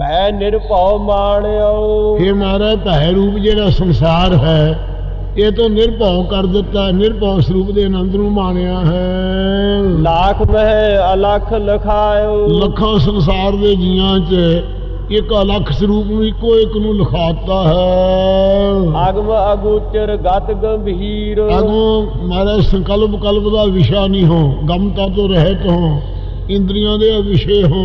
ਭੈ ਨਿਰਭਉ ਮਾਣਿਓ। हे ਮਹਾਰਾਜ ਭੈ ਰੂਪ ਜਿਹੜਾ ਸੰਸਾਰ ਹੈ ਇਹ ਤੋਂ ਨਿਰਭਉ ਕਰ ਦਿੱਤਾ ਨਿਰਭਉ ਸਰੂਪ ਦੇ ਆਨੰਦ ਨੂੰ ਮਾਣਿਆ ਹੈ। ਲੱਖ ਮਹਿ ਅਲਖ ਲਖਾਇਓ। ਲੱਖਾਂ ਸੰਸਾਰ ਦੇ ਜੀਆਂ 'ਚ ਇੱਕ ਅਲੱਖ ਸਰੂਪ ਨੂੰ ਇੱਕੋ ਇੱਕ ਨੂੰ ਲਿਖਾਤਾ ਹੈ। ਅਗਮ ਅਗੋਚਰ ਗਤ ਗੰਭੀਰ। ਅਗੋਂ ਮਹਾਰਾਜ ਸੰਕਲਪ ਕਲਪ ਦਾ ਵਿਸ਼ਾ ਨਹੀਂ ਹੋ ਗਮਤਾ ਤੋਂ ਰਹਿਤ ਹੋ ਇੰਦਰੀਆਂ ਦੇ ਵਿਸ਼ੇ ਹੋ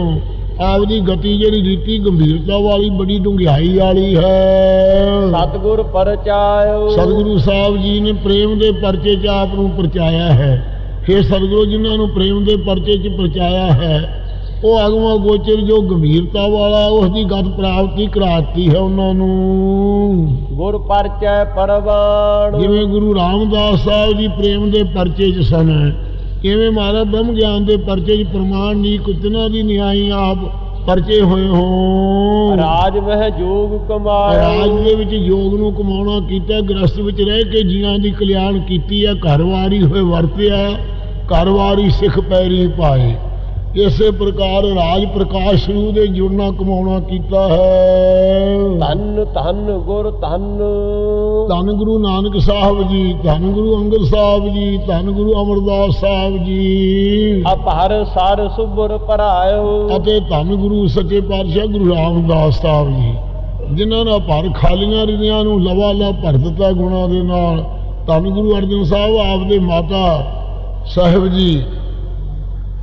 ਆਪਦੀ ਗਤੀ ਜਿਹੜੀ ਰੀਤੀ ਗੰਭੀਰਤਾ ਵਾਲੀ ਬੜੀ ਡੂੰਘਾਈ ਵਾਲੀ ਹੈ। ਸਤਗੁਰ ਪਰਚਾਇਓ। ਸਤਿਗੁਰੂ ਸਾਹਿਬ ਜੀ ਨੇ ਪ੍ਰੇਮ ਦੇ ਪਰਚੇ 'ਚ ਆਪ ਨੂੰ ਪਰਚਾਇਆ ਹੈ। ਫਿਰ ਸਤਿਗੁਰੂ ਜਿਨ੍ਹਾਂ ਨੂੰ ਪ੍ਰੇਮ ਦੇ ਪਰਚੇ 'ਚ ਪਰਚਾਇਆ ਹੈ ਉਹ ਅਗਵਾ ਗੋਚਰ ਜੋ ਗੰਭੀਰਤਾ ਵਾਲਾ ਉਸ ਦੀ ਗਤ ਪ੍ਰਾਪਤੀ ਕਰਾਤੀ ਹੈ ਉਹਨਾਂ ਨੂੰ। ਗੁਰ ਪਰਚੈ ਪਰਵਾਣ। ਜਿਵੇਂ ਗੁਰੂ ਰਾਮਦਾਸ ਸਾਹਿਬ ਜੀ ਪ੍ਰੇਮ ਦੇ ਪਰਚੇ 'ਚ ਸਨ ਕਿਵੇਂ ਮਹਾਰਾਜ ਬ੍ਰਹਮ ਗਿਆਨ ਦੇ ਪਰਚੇ 'ਚ ਪ੍ਰਮਾਣ ਨਹੀਂ ਕੁਤਨਾ ਦੀ ਨਿਆਈ ਆਪ ਪਰਚੇ ਹੋਏ ਹੋ। ਰਾਜ ਮਹਿ ਜੋਗ ਰਾਜ ਕਮਾਇਓ ਦੇ ਵਿੱਚ ਯੋਗ ਨੂੰ ਕਮਾਉਣਾ ਕੀਤਾ ਗ੍ਰਸਥ ਵਿੱਚ ਰਹਿ ਕੇ ਜੀਆਂ ਦੀ ਕਲਿਆਣ ਕੀਤੀ ਹੈ ਘਰਵਾਰੀ ਹੋਏ ਵਰਤਿਆ ਘਰਵਾਰੀ ਸਿੱਖ ਪੈਰੀ ਪਾਏ। ਇਸੇ ਪ੍ਰਕਾਰ ਰਾਜ ਪ੍ਰਕਾਸ਼ ਨੂੰ ਦੇ ਜੁੜਨਾ ਕਮਾਉਣਾ ਕੀਤਾ ਹੈ। ਧੰਨ ਧੰਨ ਗੁਰ ਧੰਨ। ਧੰਨ ਗੁਰੂ ਨਾਨਕ ਸਾਹਿਬ ਜੀ ਧੰਨ ਗੁਰੂ ਅੰਗਦ ਸਾਹਿਬ ਜੀ ਧੰਨ ਗੁਰੂ ਅਮਰਦਾਸ ਸਾਹਿਬ ਜੀ। ਅਪਹਰ ਸਰ ਸੁਬਰ ਪਰਾਇਓ ਅਤੇ ਧੰਨ ਗੁਰੂ ਸੱਚੇ ਪਾਤਸ਼ਾਹ ਗੁਰੂ ਰਾਮਦਾਸ ਸਾਹਿਬ ਜੀ ਜਿਨ੍ਹਾਂ ਨੇ ਭਰ ਖਾਲੀਆਂ ਰਿਆਂ ਨੂੰ ਲਵਾ ਲਾ ਭਰ ਦਿੱਤਾ ਗੁਣਾ ਦੇ ਨਾਲ। ਧੰਨ ਗੁਰੂ ਅਰਜਨ ਸਾਹਿਬ ਆਪਦੇ ਮਾਤਾ ਸਾਹਿਬ ਜੀ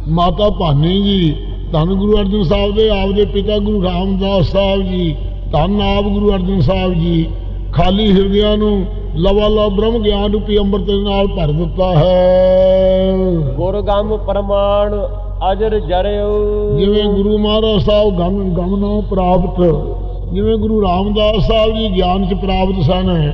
ਮਾਤਾ ਭਾਨੀ ਜੀ ਧੰਨ ਗੁਰੂ ਅਰਜਨ ਸਾਹਿਬ ਦੇ ਆਪਦੇ ਪਿਤਾ ਗੁਰੂ ਰਾਮਦਾਸ ਸਾਹਿਬ ਜੀ ਧੰਨ ਆਪ ਗੁਰੂ ਅਰਜਨ ਸਾਹਿਬ ਜੀ ਖਾਲੀ ਹਿਰਦਿਆਂ ਨੂੰ ਲਵਾ ਲਾ ਬ੍ਰਹਮ ਗਿਆਨ ਰੂਪੀ ਅੰਮ੍ਰਿਤ ਦੇ ਨਾਲ ਭਰ ਦਿੱਤਾ ਹੈ। ਗੁਰ ਗੰਮ ਪ੍ਰਮਾਣ ਅਜਰ ਜਰਿਓ। ਜਿਵੇਂ ਗੁਰੂ ਮਹਾਰਾਜ ਸਾਹਿਬ ਗਮ ਗਮਨੋਂ ਪ੍ਰਾਪਤ ਜਿਵੇਂ ਗੁਰੂ ਰਾਮਦਾਸ ਸਾਹਿਬ ਜੀ ਗਿਆਨ ਚ ਪ੍ਰਾਪਤ ਸਨ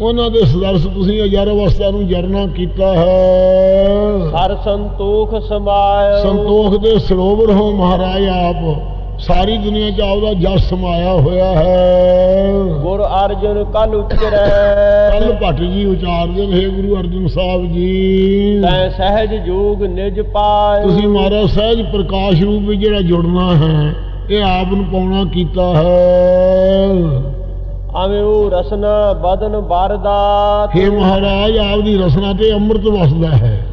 ਉਹਨਾਂ ਦੇ ਸਦਰਸ ਤੁਸੀਂ ਅਜਰ ਅਵਸਥਾ ਨੂੰ ਜਰਨਾ ਕੀਤਾ ਹੈ। ਹਰ ਸੰਤੋਖ ਸਮਾਇਓ। ਸੰਤੋਖ ਦੇ ਸਰੋਵਰ ਹੋ ਮਹਾਰਾਜ ਆਪ। ਸਾਰੀ ਦੁਨੀਆ ਚ ਆਪਦਾ ਜਸ ਸਮਾਇਆ ਹੋਇਆ ਹੈ। ਗੁਰ ਅਰਜਨ ਕਲ ਉਚਰੈ। ਕੱਲ ਭੱਟ ਜੀ ਉਚਾਰਦੇ ਨੇ "ਹੇ ਗੁਰੂ ਅਰਜਨ ਸਾਹਿਬ ਜੀ। ਤੈ ਸਹਿਜ ਜੋਗ ਨਿਜ ਪਾਇ ਤੁਸੀਂ ਮਹਾਰਾਜ ਸਹਿਜ ਪ੍ਰਕਾਸ਼ ਰੂਪ ਵਿੱਚ ਜਿਹੜਾ ਜੁੜਨਾ ਹੈ ਇਹ ਆਪ ਨੂੰ ਪਾਉਣਾ ਕੀਤਾ ਹੈ। ਆਵੇਂ ਉਹ ਰਸਨਾ ਬਦਨ ਬਰਦਾਤ हे ਮਹਾਰਾਜ ਆਪ ਦੀ ਰਸਨਾ ਤੇ ਅੰਮ੍ਰਿਤ ਵਸਦਾ ਹੈ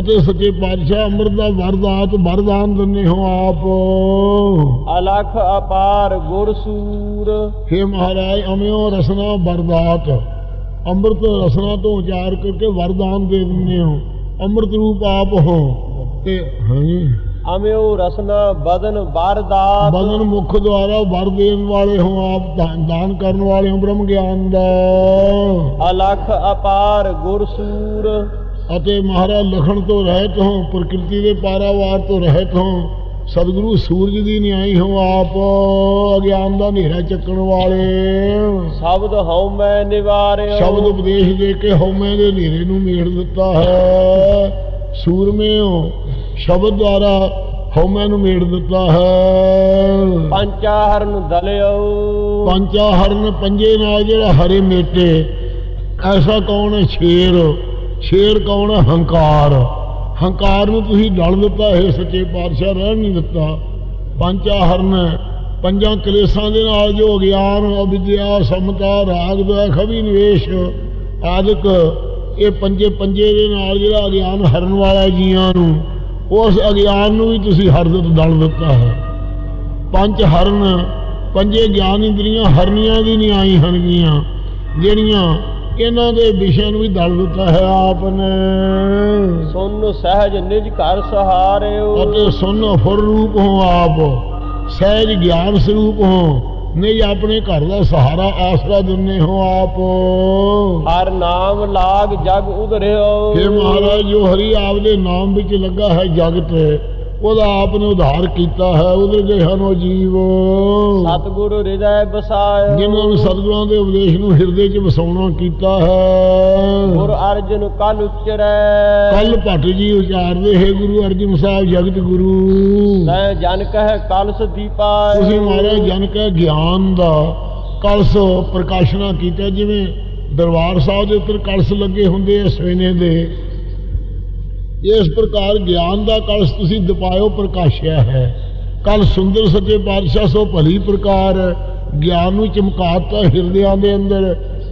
ਅਤੇ ਸੱਚੇ ਪਾਤਸ਼ਾਹ ਅੰਮ੍ਰਿਤ ਦਾ ਵਰਦਾਤ ਵਰਦਾਨ ਦਿੰਦੇ ਹੋ ਆਪ। ਅਲਖ ਅਪਾਰ ਗੁਰ ਸੂਰ। हे ਮਹਾਰਾਜ ਅਮਿਓ ਰਸਨਾ ਵਰਦਾਤ। ਅੰਮ੍ਰਿਤ ਰਸਨਾ ਤੋਂ ਉਚਾਰ ਕਰਕੇ ਵਰਦਾਨ ਦੇ ਦਿੰਦੇ ਹੋ। ਅੰਮ੍ਰਿਤ ਰੂਪ ਆਪ ਹੋ। ਤੇ ਹਾਂਜੀ। ਉਹ ਰਸਨਾ ਬਦਨ ਬਰਦਾਤ। ਬਦਨ ਮੁਖ ਦੁਆਰਾ ਵਰ ਦੇਣ ਵਾਲੇ ਹੋ ਆਪ ਦਾਨ ਕਰਨ ਵਾਲੇ ਹੋ ਬ੍ਰਹਮ ਗਿਆਨ ਦਾ। ਅਲਖ ਅਪਾਰ ਗੁਰ ਸੂਰ। ਅਤੇ ਮਹਾਰਾਜ ਲਖਣ ਤੋਂ ਰਹਿਤ ਹੋ ਪ੍ਰਕਿਰਤੀ ਦੇ ਪਾਰਾਵਾਰ ਤੋਂ ਰਹਿਤ ਹੋ ਸਤਿਗੁਰੂ ਸੂਰਜ ਦੀ ਨਿਆਈ ਹੋ ਆਪ ਅਗਿਆਨ ਦਾ ਹਨੇਰਾ ਚੱਕਣ ਵਾਲੇ। ਸ਼ਬਦ ਹਉ ਮੈਂ ਨਿਵਾਰਿਓ। ਸ਼ਬਦ ਉਪਦੇਸ਼ ਦੇ ਕੇ ਹਉਮੈ ਦੇ ਹਨੇਰੇ ਨੂੰ ਮੇੜ ਦਿੱਤਾ ਹੈ। ਸੂਰਮੇ ਹੋ ਸ਼ਬਦ ਦੁਆਰਾ ਹਉਮੈ ਨੂੰ ਮੇੜ ਦਿੱਤਾ ਹੈ। ਪੰਚਾ ਹਰਨ ਦਲਿਓ। ਪੰਚਾ ਹਰਨ ਪੰਜੇ ਨਾਲ ਜਿਹੜਾ ਹਰੇ ਮੇਟੇ ਐਸਾ ਕੌਣ ਹੈ? ਸ਼ੇਰ। ਸ਼ੇਰ ਕੌਣ ਹੈ? ਹੰਕਾਰ। ਹੰਕਾਰ ਨੂੰ ਤੁਸੀਂ ਡਲ ਦਿੱਤਾ ਹੈ ਸੱਚੇ ਪਾਤਸ਼ਾਹ ਰਹਿਣ ਨਹੀਂ ਦਿੱਤਾ। ਪੰਚਾ ਹਰਨ ਪੰਜਾਂ ਕਲੇਸ਼ਾਂ ਦੇ ਨਾਲ ਜੋ ਅਗਿਆਨ ਅਵਿਦਿਆ ਸਮਤਾ ਰਾਗ ਦਾ ਖਵੀ ਨਿਵੇਸ਼ ਆਦਿਕ ਇਹ ਪੰਜੇ ਪੰਜੇ ਦੇ ਨਾਲ ਜਿਹੜਾ ਅਗਿਆਨ ਹਰਨ ਵਾਲਾ ਜੀਆਂ ਨੂੰ। ਉਸ ਅਗਿਆਨ ਨੂੰ ਵੀ ਤੁਸੀਂ ਹਰ ਦਿੱਤ ਡਲ ਦਿੱਤਾ ਹੈ। ਪੰਜ ਹਰਨ ਪੰਜੇ ਗਿਆਨ ਇੰਦਰੀਆਂ ਹਰਨੀਆਂ ਦੀ ਨਹੀਂ ਆਈ ਹਨਗੀਆਂ ਜਿਹੜੀਆਂ ਇਹਨਾਂ ਦੇ ਵਿਸ਼ੇ ਨੂੰ ਵੀ ਦਲ ਦਿੱਤਾ ਹੈ ਆਪ ਨੇ ਸੁਨ ਸਹਿਜ ਨਿਜ ਘਰ ਸਹਾਰਿਓ। ਅਤੇ ਸੁਨ ਫੁਰ ਰੂਪ ਹੋ ਆਪ ਸਹਿਜ ਗਿਆਨ ਸਰੂਪ ਹੋ ਨਹੀਂ ਆਪਣੇ ਘਰ ਦਾ ਸਹਾਰਾ ਆਸਰਾ ਦਿੰਦੇ ਹੋ ਆਪ। ਹਰ ਨਾਮ ਲਾਗ ਜਗ ਉਧਰਿਓ। हे ਮਹਾਰਾਜ ਜੋ ਹਰੀ ਆਪ ਦੇ ਨਾਮ ਵਿੱਚ ਲੱਗਾ ਹੈ ਜਗਤ ਉਹਦਾ ਆਪ ਨੇ ਉਧਾਰ ਕੀਤਾ ਹੈ ਉਧਰ ਗਏ ਹਨ ਜੀਵ। ਸਤਿਗੁਰ ਹਿਰਦੈ ਬਸਾਇਓ ਜਿਨ੍ਹਾਂ ਨੂੰ ਸਤਿਗੁਰਾਂ ਦੇ ਉਪਦੇਸ਼ ਨੂੰ ਹਿਰਦੇ 'ਚ ਵਸਾਉਣਾ ਕੀਤਾ ਗੁਰ ਹੈ ਅਰਜਨ ਕਲ ਉਚਰੈ। ਕੱਲ ਭੱਟ ਜੀ ਉਚਾਰਦੇ ਹੈ ਗੁਰੂ ਅਰਜਨ ਸਾਹਿਬ ਜਗਤ ਗੁਰੂ। ਤੈ ਜਨ ਕਹਿ ਕਲਸ ਦੀਪਾਇ। ਤੁਸੀਂ ਮਹਾਰਾਜ ਜਨ ਕੈ ਗਿਆਨ ਦਾ ਕਲਸ ਪ੍ਰਕਾਸ਼ਨਾ ਕੀਤਾ ਜਿਵੇਂ ਦਰਬਾਰ ਸਾਹਿਬ ਦੇ ਉੱਤੇ ਕਲਸ ਲੱਗੇ ਹੁੰਦੇ ਆ ਸਵੇਨੇ ਦੇ। ਇਸ ਪ੍ਰਕਾਰ ਗਿਆਨ ਦਾ ਕਲਸ ਤੁਸੀਂ ਦਪਾਇਓ ਪ੍ਰਕਾਸ਼ਿਆ ਹੈ। ਕੱਲ ਸੁੰਦਰ ਸੱਚੇ ਪਾਤਸ਼ਾਹ ਸੋ ਭਲੀ ਪ੍ਰਕਾਰ ਗਿਆਨ ਨੂੰ ਚਮਕਾਤਾ ਹਿਰਦਿਆਂ ਦੇ ਅੰਦਰ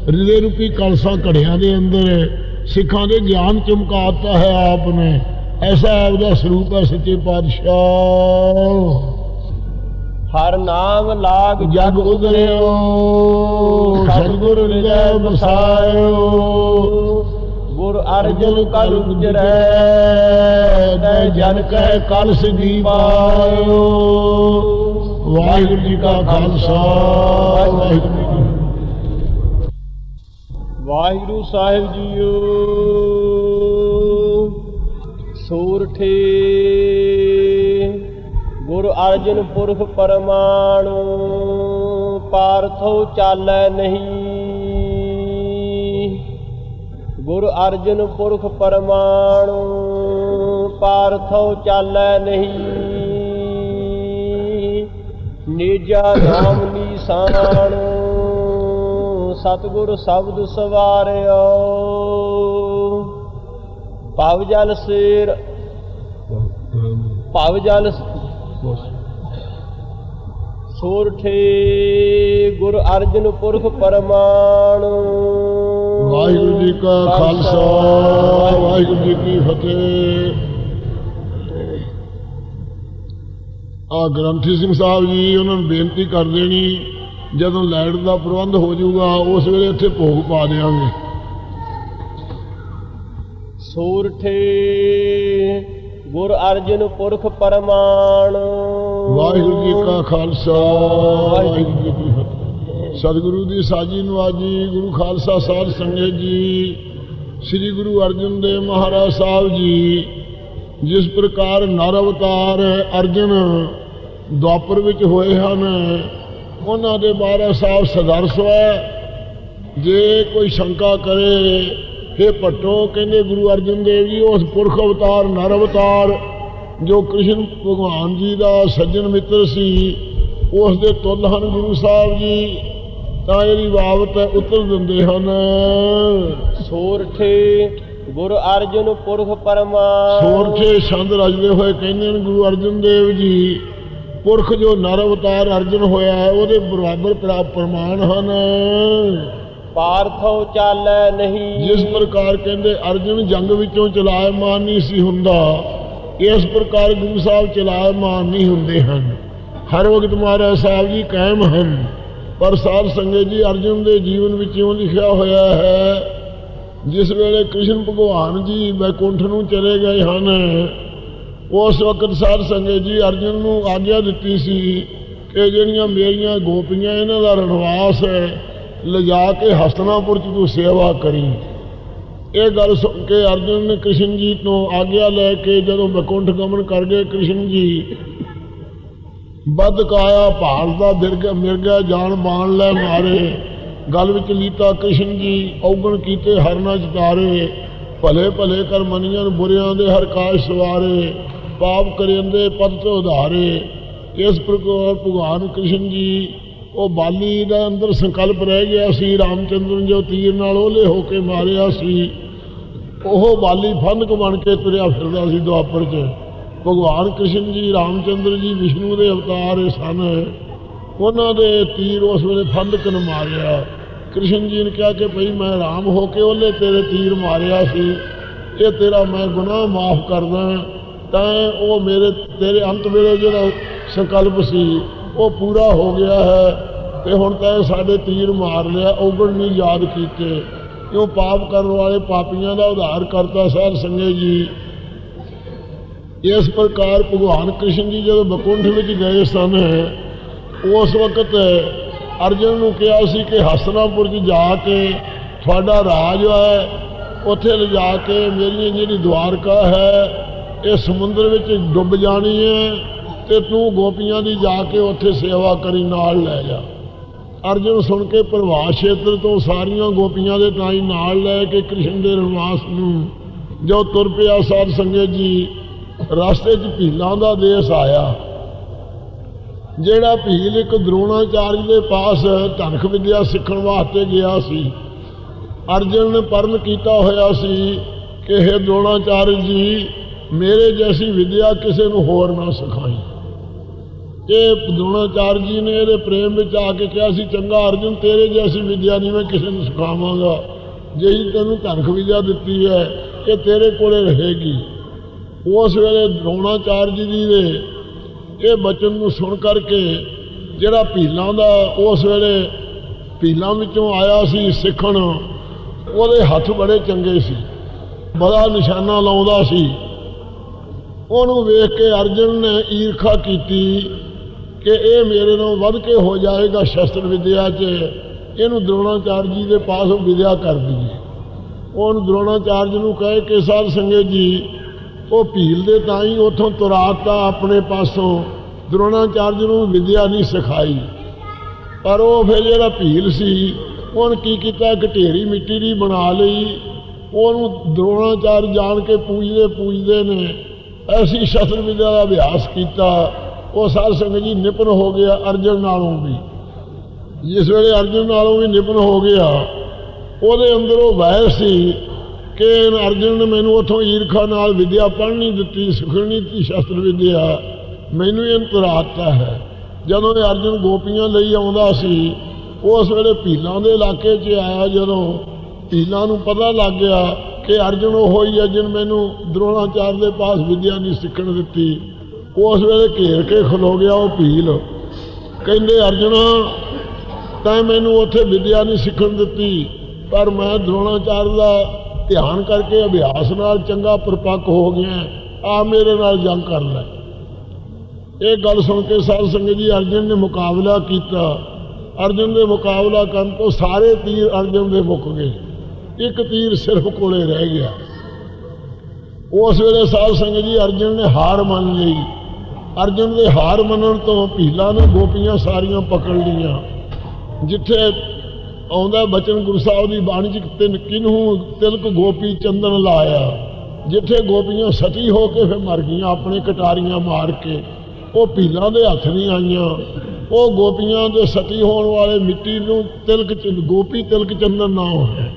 ਹਿਰਦੇ ਰੂਪੀ ਕਲਸਾਂ ਘੜਿਆਂ ਦੇ ਅੰਦਰ ਸਿੱਖਾਂ ਦੇ ਗਿਆਨ ਚਮਕਾਤਾ ਹੈ ਆਪ ਨੇ। ਐਸਾ ਆਪ ਦਾ ਸਰੂਪ ਹੈ ਸੱਚੇ ਪਾਤਸ਼ਾਹ। ਹਰ ਨਾਮ ਲਾਗ ਜਗ ਉਦਰਿਓ ਸਤਿਗੁਰ ਹਿਰਦੈ ਵਸਾਇਓ। ਗੁਰ ਅਰਜਨ ਕਲ ਉਜਰੈ ਤੈ ਜਨ ਕਹਿ ਕਲਸ ਸਿਧੀ ਪਾਇਓ ਵਾਹਿਗੁਰੂ ਜੀ ਕਾ ਖਾਲਸਾ, ਵਾਹਿਗੁਰੂ ਜੀ ਵਾਹਿਗੁਰੂ ਸਾਹਿਬ ਜੀਓ ਸੂਰਠੇ ਗੁਰ ਅਰਜਨ ਪੁਰਖ ਪਰਮਾਣੂ, ਪਾਰਥੋ ਚਾਲੈ ਨਹੀਂ। ਗੁਰ ਅਰਜਨ ਪੁਰਖ ਪਰਮਾਣੂ, ਪਾਰਥੋ ਚਾਲੈ ਨਹੀਂ। ਨਿਜਾ ਨਾਮ ਨਿਸ਼ਾਨ ਸਤਿਗੁਰ ਸ਼ਬਦ ਸਵਾਰਿਓ। ਭਵ ਜਲ ਸੇਰ, ਭਵ ਜਲ ਸੋਰਠੇ ਗੁਰ ਅਰਜਨ ਪੁਰਖ ਪਰਮਾਣ। ਵਾਹਿਗੁਰੂ ਜੀ ਕਾ ਖਾਲਸਾ ਵਾਹਿਗੁਰੂ ਜੀ ਕੀ ਫਤਿਹ। ਆ ਗ੍ਰੰਥੀ ਸਿੰਘ ਸਾਹਿਬ ਜੀ ਉਹਨਾਂ ਨੂੰ ਬੇਨਤੀ ਕਰ ਦੇਣੀ ਜਦੋਂ ਲਾਈਟ ਦਾ ਪ੍ਰਬੰਧ ਹੋ ਜਾਊਗਾ ਉਸ ਵੇਲੇ ਇੱਥੇ ਭੋਗ ਪਾ ਦੇਵਾਂਗੇ ਸੋਰਠੇ ਗੁਰ ਅਰਜਨ ਪੁਰਖ ਪਰਮਾਣ। ਵਾਹਿਗੁਰੂ ਜੀ ਕਾ ਖਾਲਸਾ ਵਾਹਿਗੁਰੂ ਜੀ ਕੀ ਫਤਿਹ। ਸਤਿਗੁਰੂ ਦੀ ਸਾਜੀ ਨਵਾਜੀ ਗੁਰੂ ਖਾਲਸਾ ਸਾਹਿਬ ਸੰਗਤ ਜੀ, ਸ੍ਰੀ ਗੁਰੂ ਅਰਜਨ ਦੇਵ ਮਹਾਰਾਜ ਸਾਹਿਬ ਜੀ, ਜਿਸ ਪ੍ਰਕਾਰ ਨਰ ਅਵਤਾਰ ਅਰਜਨ ਦੁਆਪਰ ਵਿੱਚ ਹੋਏ ਹਨ, ਉਹਨਾਂ ਦੇ ਬਾਰੇ ਸਾਹਿਬ ਸਦਰਸ ਹੈ। ਜੇ ਕੋਈ ਸ਼ੰਕਾ ਕਰੇ ਇਹ ਭੱਟੋ, ਕਹਿੰਦੇ ਗੁਰੂ ਅਰਜਨ ਦੇਵ ਜੀ, ਉਸ ਪੁਰਖ ਅਵਤਾਰ ਨਰ ਅਵਤਾਰ ਜੋ ਕ੍ਰਿਸ਼ਨ ਭਗਵਾਨ ਜੀ ਦਾ ਸੱਜਣ ਮਿੱਤਰ ਸੀ, ਉਸ ਦੇ ਤੁੱਲ ਹਨ ਗੁਰੂ ਸਾਹਿਬ ਜੀ। ਤਾਂ ਇਹਦੀ ਬਾਬਤ ਉੱਤਰ ਦਿੰਦੇ ਹਨ। ਸੋਰਠੇ ਗੁਰ ਅਰਜਨ ਪੁਰਖ ਪਰਮਾਣ ਸੋਰਠੇ ਛੰਦ ਰਜਦੇ ਹੋਏ ਕਹਿੰਦੇ ਨੇ ਗੁਰੂ ਅਰਜਨ ਦੇਵ ਜੀ ਪੁਰਖ ਜੋ ਨਰ ਅਵਤਾਰ ਅਰਜਨ ਹੋਇਆ ਹੈ ਉਹਦੇ ਬਰਾਬਰ ਪ੍ਰਾ- ਪ੍ਰਮਾਣ ਹਨ। ਪਾਰਥੋ ਚਾਲੈ ਨਹੀਂ। ਜਿਸ ਪ੍ਰਕਾਰ ਕਹਿੰਦੇ ਅਰਜਨ ਜੰਗ ਵਿੱਚੋਂ ਚਲਾਇਮਾਨ ਨਹੀਂ ਸੀ ਹੁੰਦਾ ਇਸ ਪ੍ਰਕਾਰ ਗੁਰੂ ਸਾਹਿਬ ਚਲਾਇਮਾਨ ਨਹੀਂ ਹੁੰਦੇ ਹਨ। ਹਰ ਵਕਤ ਮਹਾਰਾਜ ਸਾਹਿਬ ਜੀ ਕਾਇਮ ਹਨ। ਪਰ ਸਾਧ ਸੰਗਤ ਜੀ ਅਰਜਨ ਦੇ ਜੀਵਨ ਵਿੱਚ ਇਉਂ ਲਿਖਿਆ ਹੋਇਆ ਹੈ, ਜਿਸ ਵੇਲੇ ਕ੍ਰਿਸ਼ਨ ਭਗਵਾਨ ਜੀ ਵੈਕੁੰਠ ਨੂੰ ਚਲੇ ਗਏ ਹਨ, ਉਸ ਵਕਤ ਸਾਧ ਸੰਗਤ ਜੀ ਅਰਜਨ ਨੂੰ ਆਗਿਆ ਦਿੱਤੀ ਸੀ ਕਿ ਜਿਹੜੀਆਂ ਮੇਰੀਆਂ ਗੋਪੀਆਂ ਇਹਨਾਂ ਦਾ ਰਣਵਾਸ ਹੈ, ਲਿਜਾ ਕੇ ਹਸਤਨਾਪੁਰ ਚ ਤੂੰ ਸੇਵਾ ਕਰੀ। ਇਹ ਗੱਲ ਸੁਣ ਕੇ ਅਰਜਨ ਨੇ ਕ੍ਰਿਸ਼ਨ ਜੀ ਤੋਂ ਆਗਿਆ ਲੈ ਕੇ ਜਦੋਂ ਵੈਕੁੰਠ ਗਮਨ ਕਰ ਗਏ, ਕ੍ਰਿਸ਼ਨ ਜੀ ਬਦ ਕਾਇਆ, ਭਾਲ ਦਾ ਬਿਰ ਮਿਰ ਗਿਆ, ਜਾਨ ਬਾਣ ਲੈ ਮਾਰੇ। ਗਲ ਵਿੱਚ ਲੀਤਾ ਕ੍ਰਿਸ਼ਨ ਜੀ, ਔਗਣ ਕੀਤੇ ਹਰਨਾ ਚਤਾਰੇ ਭਲੇ ਭਲੇ ਕਰ ਮਨੀਆਂ ਬੁਰਿਆਂ ਦੇ ਹਰ ਕਾਸ਼ ਸਵਾਰੇ, ਪਾਪ ਕਰਿੰਦੇ ਪਦ ਤੋਂ ਉਧਾਰੇ। ਇਸ ਪ੍ਰਕਾਰ ਭਗਵਾਨ ਕ੍ਰਿਸ਼ਨ ਜੀ, ਉਹ ਬਾਲੀ ਦਾ ਅੰਦਰ ਸੰਕਲਪ ਰਹਿ ਗਿਆ ਸੀ ਰਾਮਚੰਦਰ ਨੂੰ ਜੋ ਤੀਰ ਨਾਲ ਉਹਲੇ ਹੋ ਕੇ ਮਾਰਿਆ ਸੀ। ਉਹ ਬਾਲੀ ਫੰਦਕ ਬਣ ਕੇ ਤੁਰਿਆ ਫਿਰਦਾ ਸੀ ਦੁਆਪਰ 'ਚ। ਭਗਵਾਨ ਕ੍ਰਿਸ਼ਨ ਜੀ, ਰਾਮਚੰਦਰ ਜੀ, ਵਿਸ਼ਨੂੰ ਦੇ ਅਵਤਾਰ ਸਨ। ਉਹਨਾਂ ਦੇ ਤੀਰ ਉਸ ਵੇਲੇ ਫੰਦਕ ਨੂੰ ਮਾਰਿਆ। ਕ੍ਰਿਸ਼ਨ ਜੀ ਨੇ ਕਿਹਾ ਕਿ ਭਈ ਮੈਂ ਰਾਮ ਹੋ ਕੇ ਉਹਲੇ ਤੇਰੇ ਤੀਰ ਮਾਰਿਆ ਸੀ। ਇਹ ਤੇਰਾ ਮੈਂ ਗੁਨਾਹ ਮਾਫ ਕਰਦਾ। ਤਾਂ ਉਹ ਮੇਰੇ, ਤੇਰੇ ਅੰਤ ਵੇਲੇ ਜਿਹੜਾ ਸੰਕਲਪ ਸੀ, ਉਹ ਪੂਰਾ ਹੋ ਗਿਆ ਹੈ। ਤੇ ਹੁਣ ਤਾਂ ਸਾਡੇ ਤੀਰ ਮਾਰ ਲਿਆ। ਉਗਣ ਨਹੀਂ ਯਾਦ ਕੀਤੇ। ਕਿਉਂ ਪਾਪ ਕਰਨ ਵਾਲੇ ਪਾਪੀਆਂ ਦਾ ਉਧਾਰ ਕਰਤਾ ਸਾਧ ਸੰਗਤ ਜੀ। ਇਸ ਪ੍ਰਕਾਰ ਭਗਵਾਨ ਕ੍ਰਿਸ਼ਨ ਜੀ ਜਦੋਂ ਬਕੁੰਠ ਵਿੱਚ ਗਏ ਸਨ, ਉਸ ਵਕਤ ਅਰਜਨ ਨੂੰ ਕਿਹਾ ਸੀ ਕਿ ਹਸਨਾਪੁਰ 'ਚ ਜਾ ਕੇ ਤੁਹਾਡਾ ਰਾਜ ਹੈ, ਉੱਥੇ ਲਿਜਾ ਕੇ ਮੇਰੀ ਜਿਹੜੀ ਦਵਾਰਕਾ ਹੈ, ਇਹ ਸਮੁੰਦਰ ਵਿੱਚ ਡੁੱਬ ਜਾਣੀ ਹੈ ਤੇ ਤੂੰ ਗੋਪੀਆਂ ਦੀ ਜਾ ਕੇ ਉੱਥੇ ਸੇਵਾ ਕਰੀ, ਨਾਲ ਲੈ ਜਾ। ਅਰਜਨ ਸੁਣ ਕੇ ਪ੍ਰਵਾਸ ਖੇਤਰ ਤੋਂ ਸਾਰੀਆਂ ਗੋਪੀਆਂ ਦੇ ਤਾਈ ਨਾਲ ਲੈ ਕੇ ਕ੍ਰਿਸ਼ਨ ਦੇ ਰਣਵਾਸ ਨੂੰ ਜੋ ਤੁਰ ਪਿਆ ਸਾਧ ਸੰਗਤ ਜੀ ਰਸਤੇ 'ਚ ਭੀਲਾਂ ਦਾ ਦੇਸ਼ ਆਇਆ। ਜਿਹੜਾ ਭੀਲ ਇੱਕ ਦਰੋਣਾਚਾਰਜ ਦੇ ਪਾਸ ਧਨਖ ਵਿਦਿਆ ਸਿੱਖਣ ਵਾਸਤੇ ਗਿਆ ਸੀ, ਅਰਜਨ ਨੇ ਪਰਨ ਕੀਤਾ ਹੋਇਆ ਸੀ ਕਿ ਇਹ ਦਰੋਣਾਚਾਰਜ ਜੀ, ਮੇਰੇ ਜੈਸੀ ਵਿਦਿਆ ਕਿਸੇ ਨੂੰ ਹੋਰ ਨਾ ਸਿਖਾਈ। ਇਹ ਦਰੋਣਾਚਾਰ ਜੀ ਨੇ ਇਹਦੇ ਪ੍ਰੇਮ ਵਿੱਚ ਆ ਕੇ ਕਿਹਾ ਸੀ, ਚੰਗਾ ਅਰਜੁਨ, ਤੇਰੇ ਜੈਸੀ ਵਿਦਿਆ ਨਹੀਂ ਮੈਂ ਕਿਸੇ ਨੂੰ ਸਿਖਾਵਾਂਗਾ। ਜਿਹੀ ਤੈਨੂੰ ਧਨਖ ਵਿਦਿਆ ਦਿੱਤੀ ਹੈ, ਇਹ ਤੇਰੇ ਕੋਲੇ ਰਹੇਗੀ। ਉਸ ਵੇਲੇ ਦਰੋਣਾਚਾਰਜ ਜੀ ਦੇ ਇਹ ਬਚਨ ਨੂੰ ਸੁਣ ਕਰਕੇ ਜਿਹੜਾ ਭੀਲਾਂ ਦਾ ਉਸ ਵੇਲੇ ਭੀਲਾਂ ਵਿੱਚੋਂ ਆਇਆ ਸੀ ਸਿੱਖਣ, ਉਹਦੇ ਹੱਥ ਬੜੇ ਚੰਗੇ ਸੀ, ਬੜਾ ਨਿਸ਼ਾਨਾ ਲਾਉਂਦਾ ਸੀ। ਉਹਨੂੰ ਵੇਖ ਕੇ ਅਰਜਨ ਨੇ ਈਰਖਾ ਕੀਤੀ ਕਿ ਇਹ ਮੇਰੇ ਨਾਲੋਂ ਵੱਧ ਕੇ ਹੋ ਜਾਏਗਾ ਸ਼ਸਤਰ ਵਿਦਿਆ 'ਚ, ਇਹਨੂੰ ਦਰੋਣਾਚਾਰ ਜੀ ਦੇ ਪਾਸ ਵਿਦਿਆ ਕਰ ਦਈਏ। ਉਹਨੂੰ ਦਰੋਣਾਚਾਰਜ ਨੂੰ ਕਹੇ ਕਿ ਸਾਧ ਸੰਗਤ ਜੀ ਉਹ ਭੀਲ ਦੇ ਤਾਂ ਹੀ ਉਥੋਂ ਤੁਰਾਤਾ ਆਪਣੇ ਪਾਸੋਂ। ਦਰੋਣਾਚਾਰਜ ਨੂੰ ਵਿਦਿਆ ਨਹੀਂ ਸਿਖਾਈ। ਪਰ ਉਹ ਫਿਰ ਜਿਹੜਾ ਭੀਲ ਸੀ, ਉਹਨੇ ਕੀ ਕੀਤਾ? ਘਟੇਰੀ ਮਿੱਟੀ ਦੀ ਬਣਾ ਲਈ। ਉਹਨੂੰ ਦਰੋਣਾਚਾਰ ਜਾਣ ਕੇ ਪੂਜਦੇ ਪੂਜਦੇ ਨੇ। ਐਸੀ ਸ਼ਸਤਰ ਵਿਦਿਆ ਦਾ ਅਭਿਆਸ ਕੀਤਾ। ਉਹ ਸਾਧ ਸੰਗਤ ਜੀ ਨਿਪਨ ਹੋ ਗਿਆ ਅਰਜਨ ਨਾਲੋਂ ਵੀ। ਜਿਸ ਵੇਲੇ ਅਰਜਨ ਨਾਲੋਂ ਵੀ ਨਿਪੁੰਨ ਹੋ ਗਿਆ, ਉਹਦੇ ਅੰਦਰ ਉਹ ਵੈਰ ਸੀ। ਕਿ ਅਰਜਨ ਨੇ ਮੈਨੂੰ ਉਥੋਂ ਈਰਖਾ ਨਾਲ ਵਿਦਿਆ ਪੜ੍ਹਨੀ ਦਿੱਤੀ ਸਿੱਖਣੀ ਦਿੱਤੀ ਸ਼ਸਤਰ ਵਿਦਿਆ। ਮੈਨੂੰ ਇਹ ਤਰਾਤਾ ਹੈ। ਜਦੋਂ ਇਹ ਅਰਜਨ ਗੋਪੀਆਂ ਲਈ ਆਉਂਦਾ ਸੀ, ਉਸ ਵੇਲੇ ਭੀਲਾਂ ਦੇ ਇਲਾਕੇ 'ਚ ਆਇਆ, ਜਦੋਂ ਭੀਲਾਂ ਨੂੰ ਪਤਾ ਲੱਗ ਗਿਆ ਕਿ ਅਰਜਨ ਉਹ ਹੀ ਹੈ ਜਿਹਨ ਮੈਨੂੰ ਦਰੋਣਾਚਾਰ ਦੇ ਪਾਸ ਵਿਦਿਆ ਨਹੀਂ ਸਿੱਖਣ ਦਿੱਤੀ। ਉਸ ਵੇਲੇ ਘੇਰ ਕੇ ਖਲੋ ਗਿਆ ਉਹ ਭੀਲ। ਕਹਿੰਦੇ, ਅਰਜਨਾ, ਤਾਂ ਮੈਨੂੰ ਉੱਥੇ ਵਿਦਿਆ ਨਹੀਂ ਸਿੱਖਣ ਦਿੱਤੀ, ਪਰ ਮੈਂ ਦਰੋਣਾਚਾਰ ਦਾ ਧਿਆਨ ਕਰਕੇ ਅਭਿਆਸ ਨਾਲ ਚੰਗਾ ਪਰਪੱਕ ਹੋ ਗਿਆ ਆ ਮੇਰੇ ਨਾਲ ਜੰਗ ਕਰ ਲੈ। ਇਹ ਗੱਲ ਸੁਣ ਕੇ ਸਾਧ ਸੰਗਤ ਜੀ ਅਰਜਨ ਨੇ ਮੁਕਾਬਲਾ ਕੀਤਾ। ਅਰਜਨ ਦੇ ਮੁਕਾਬਲਾ ਕਰਨ ਤੋਂ ਸਾਰੇ ਤੀਰ ਅਰਜਨ ਦੇ ਮੁੱਕ ਗਏ। ਇੱਕ ਤੀਰ ਸਿਰਫ ਕੋਲੇ ਰਹਿ ਗਿਆ। ਉਸ ਵੇਲੇ ਸਾਧ ਸੰਗਤ ਜੀ ਅਰਜਨ ਨੇ ਹਾਰ ਮੰਨ ਲਈ। ਅਰਜਨ ਦੇ ਹਾਰ ਮੰਨਣ ਤੋਂ ਭੀਲਾ ਨੇ ਗੋਪੀਆਂ ਸਾਰੀਆਂ ਪਕੜ ਲਈਆਂ। ਜਿੱਥੇ ਆਉਂਦਾ ਬਚਨ ਗੁਰੂ ਸਾਹਿਬ ਦੀ ਬਾਣੀ ਚ ਤਿੰਨ ਕਿਨਹੂ ਤਿਲਕ ਗੋਪੀ ਚੰਦਨ ਲਾਇਆ। ਜਿੱਥੇ ਗੋਪੀਆਂ ਸਤੀ ਹੋ ਕੇ ਫਿਰ ਮਰ ਗਈਆਂ, ਆਪਣੇ ਕਟਾਰੀਆਂ ਮਾਰ ਕੇ। ਉਹ ਭੀਲਾਂ ਦੇ ਹੱਥ ਨਹੀਂ ਆਈਆਂ। ਉਹ ਗੋਪੀਆਂ ਦੇ ਸਤੀ ਹੋਣ ਵਾਲੇ ਮਿੱਟੀ ਨੂੰ ਤਿਲਕ ਚ, ਗੋਪੀ ਤਿਲਕ ਚੰਦਨ ਨਾ ਹੈ